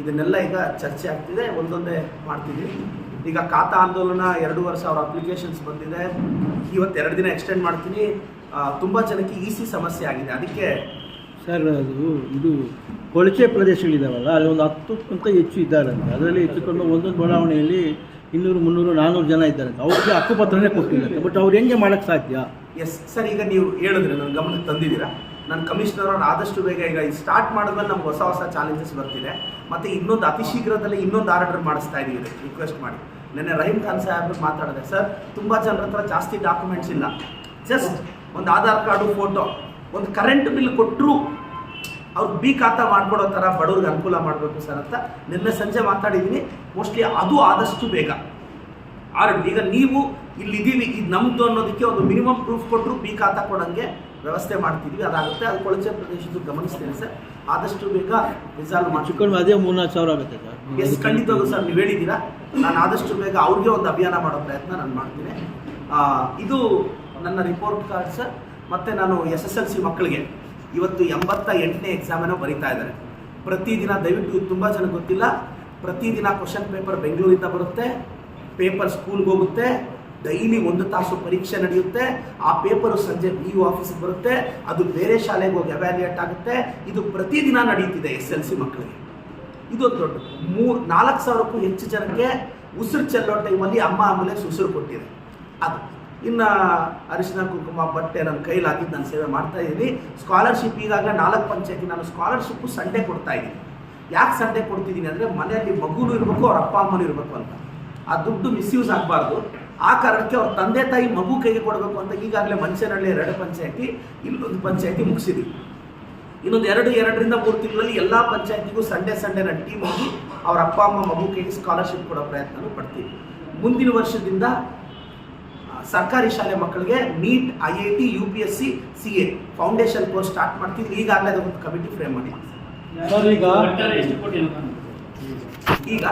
ಇದನ್ನೆಲ್ಲ ಈಗ ಚರ್ಚೆ ಆಗ್ತಿದೆ. ಒಂದೊಂದೇ ಮಾಡ್ತಿದ್ವಿ ಈಗ ಖಾತಾ ಆಂದೋಲನ ಎರಡೂವರೆ ಸಾವಿರ ಅಪ್ಲಿಕೇಶನ್ಸ್ ಬಂದಿದೆ. ಇವತ್ತು ಎರಡು ದಿನ ಎಕ್ಸ್ಟೆಂಡ್ ಮಾಡ್ತೀನಿ. ತುಂಬ ಜನಕ್ಕೆ ಇ ಸಿ ಸಮಸ್ಯೆ ಆಗಿದೆ. ಅದಕ್ಕೆ ಸರ್ ಅದು ಇದು ಕೊಳಚೆ ಪ್ರದೇಶಗಳಿದಾವಲ್ಲ ಅಲ್ಲಿ ಒಂದು ಹತ್ತಕ್ಕಿಂತ ಹೆಚ್ಚು ಇದ್ದಾರೆ ಅದರಲ್ಲಿ ಹೆಚ್ಚುಕೊಂಡು ಒಂದೊಂದು ಬಡಾವಣೆಯಲ್ಲಿ ಇನ್ನೂರು ಮುನ್ನೂರು ನಾನ್ನೂರು ಜನ ಇದ್ದಾರೆ ಅವ್ರಿಗೆ ಹಕ್ಕುಪತ್ರನೇ ಕೊಟ್ಟಿದ್ದಾರೆ ಬಟ್ ಅವ್ರು ಹೆಂಗೆ ಮಾಡೋಕ್ಕೆ ಸಾಧ್ಯ? ಎಸ್ ಸರ್ ಈಗ ನೀವು ಹೇಳಿದ್ರೆ ನನ್ನ ಗಮನಕ್ಕೆ ತಂದಿದ್ದೀರಾ? ನನ್ನ ಕಮಿಷನರ್ ಅವ್ರು ಆದಷ್ಟು ಬೇಗ ಈಗ ಸ್ಟಾರ್ಟ್ ಮಾಡಿದ್ಮೇಲೆ ನಮ್ಗೆ ಹೊಸ ಹೊಸ ಚಾಲೆಂಜಸ್ ಬರ್ತಿದೆ. ಮತ್ತು ಇನ್ನೊಂದು ಅತಿ ಶೀಘ್ರದಲ್ಲೇ ಇನ್ನೊಂದು ಆರ್ಡರ್ ಮಾಡಿಸ್ತಾ ಇದ್ದೀವಿ ರಿಕ್ವೆಸ್ಟ್ ಮಾಡಿ. ನೆನ್ನೆ ರಹೀಮ್ ಖಾನ್ ಸಾಹೇಬ್ ಮಾತಾಡಿದೆ ಸರ್, ತುಂಬ ಜನರ ಹತ್ರ ಜಾಸ್ತಿ ಡಾಕ್ಯುಮೆಂಟ್ಸ್ ಇಲ್ಲ. ಜಸ್ಟ್ ಒಂದು ಆಧಾರ್ ಕಾರ್ಡು ಫೋಟೋ ಒಂದು ಕರೆಂಟ್ ಬಿಲ್ ಕೊಟ್ಟರು ಅವ್ರು ಬಿ ಖಾತಾ ಮಾಡ್ಕೊಡೋ ಥರ ಬಡವ್ರಿಗೆ ಅನುಕೂಲ ಮಾಡಬೇಕು ಸರ್ ಅಂತ ನಿನ್ನೆ ಸಂಜೆ ಮಾತಾಡಿದ್ದೀನಿ ಮೋಸ್ಟ್ಲಿ ಅದು ಆದಷ್ಟು ಬೇಗ. ಆರ್, ಈಗ ನೀವು ಇಲ್ಲಿದ್ದೀವಿ, ಇದು ನಮ್ದು ಅನ್ನೋದಕ್ಕೆ ಒಂದು ಮಿನಿಮಮ್ ಪ್ರೂಫ್ ಕೊಟ್ಟರು ಬಿ ಖಾತಾ ಕೊಡೋಂಗೆ ವ್ಯವಸ್ಥೆ ಮಾಡ್ತಿದ್ವಿ. ಅದಾಗುತ್ತೆ. ಅದು ಕೊಳಚೆ ಪ್ರದೇಶದ್ದು ಗಮನಿಸ್ತೇನೆ ಸರ್. ಆದಷ್ಟು ಬೇಗ ರಿಸಾಲ್ವ್ ಮಾಡಿ ಅದೇ ಮೂರ್ನಾಲ್ಕು ಸಾವಿರ ಆಗುತ್ತೆ ಸರ್. ಎಸ್ ಖಂಡಿತವಾಗೂ ಸರ್, ನೀವು ಹೇಳಿದ್ದೀರಾ? ನಾನು ಆದಷ್ಟು ಬೇಗ ಅವ್ರಿಗೆ ಒಂದು ಅಭಿಯಾನ ಮಾಡೋ ಪ್ರಯತ್ನ ನಾನು ಮಾಡ್ತೀನಿ. ಇದು ನನ್ನ ರಿಪೋರ್ಟ್ ಕಾರ್ಡ್ ಸರ್ ಮತ್ತು ನಾನು ಎಸ್ ಎಸ್ ಎಲ್ ಸಿ ಮಕ್ಕಳಿಗೆ ಇವತ್ತು ಎಂಬತ್ತ ಎಂಟನೇ ಎಕ್ಸಾಮನ್ನು ಬರೀತಾ ಇದ್ದಾರೆ. ಪ್ರತಿದಿನ ದಯವಿಟ್ಟು ತುಂಬ ಜನ ಗೊತ್ತಿಲ್ಲ. ಪ್ರತಿದಿನ ಕ್ವಶನ್ ಪೇಪರ್ ಬೆಂಗಳೂರಿಂದ ಬರುತ್ತೆ ಪೇಪರ್ ಸ್ಕೂಲ್ಗೆ ಹೋಗುತ್ತೆ ಡೈಲಿ ಒಂದು ತಾಸು ಪರೀಕ್ಷೆ ನಡೆಯುತ್ತೆ. ಆ ಪೇಪರು ಸಂಜೆ ಬಿ ಯು ಆಫೀಸಿಗೆ ಬರುತ್ತೆ. ಅದು ಬೇರೆ ಶಾಲೆಗೆ ಹೋಗಿ ಅವ್ಯಾಲ್ಯೂಯೇಟ್ ಆಗುತ್ತೆ. ಇದು ಪ್ರತಿದಿನ ನಡೆಯುತ್ತಿದೆ ಎಸ್ ಎಲ್ ಸಿ ಮಕ್ಕಳಿಗೆ. ಇದೊಂದು ದೊಡ್ಡ, ಮೂರು, ನಾಲ್ಕು ಸಾವಿರಕ್ಕೂ ಹೆಚ್ಚು ಜನಕ್ಕೆ ಉಸಿರು ಚೆಲ್ಲೋ ಟೈಮಲ್ಲಿ ಅಮ್ಮ ಆಂಬುಲೆನ್ಸ್ ಉಸಿರು ಕೊಟ್ಟಿದೆ. ಅದು. ಇನ್ನು ಅರಿಶಿನ, ಕುಂಕುಮ, ಬಟ್ಟೆ ನನ್ನ ಕೈಲಿ ಹಾಕಿದ್ದು ನಾನು ಸೇವೆ ಮಾಡ್ತಾ ಇದ್ದೀನಿ. ಸ್ಕಾಲರ್ಶಿಪ್ ಈಗಾಗಲೇ ನಾಲ್ಕು ಪಂಚಾಯತಿ, ನಾನು ಸ್ಕಾಲರ್ಶಿಪ್ಪು ಸಂಡೇ ಕೊಡ್ತಾ ಇದ್ದೀನಿ. ಯಾಕೆ ಸಂಡೇ ಕೊಡ್ತಿದ್ದೀನಿ ಅಂದರೆ ಮನೆಯಲ್ಲಿ ಮಗುನೂ ಇರಬೇಕು, ಅವ್ರ ಅಪ್ಪ ಅಮ್ಮನೂ ಇರಬೇಕು ಅಂತ. ಆ ದುಡ್ಡು ಮಿಸ್ಯೂಸ್ ಆಗಬಾರ್ದು. ಆ ಕಾರಣಕ್ಕೆ ಅವ್ರ ತಂದೆ ತಾಯಿ ಮಗು ಕೈಗೆ ಕೊಡಬೇಕು ಅಂತ ಈಗಾಗಲೇ ಮನುಷ್ಯನಹಳ್ಳಿ ಎರಡು ಪಂಚಾಯತಿ, ಇಲ್ಲೊಂದು ಪಂಚಾಯತಿ ಮುಗಿಸಿದ್ದೀವಿ ಇನ್ನೊಂದು ಎರಡು ಎರಡರಿಂದ ಮೂರು ತಿಂಗಳಲ್ಲಿ ಎಲ್ಲ ಪಂಚಾಯತಿಗೂ ಸಂಡೆ ಸಂಡೆನ ಟೀಮ್ ಹೋಗಿ ಅವ್ರ ಅಪ್ಪ ಅಮ್ಮ ಮಗು ಕೈಗೆ ಸ್ಕಾಲರ್ಶಿಪ್ ಕೊಡೋ ಪ್ರಯತ್ನನೂ ಪಡ್ತೀವಿ. ಮುಂದಿನ ವರ್ಷದಿಂದ ಆ, ಸರ್ಕಾರಿ ಶಾಲೆ ಮಕ್ಕಳಿಗೆ NEET I I T U P S C C A foundation course start ಮಾಡ್ತೀವಿ. ಈಗಾಗಲೇ ಅದೊಂದು ಕಮಿಟಿ ಫ್ರೇಮ್ ಮಾಡಿ ಈಗ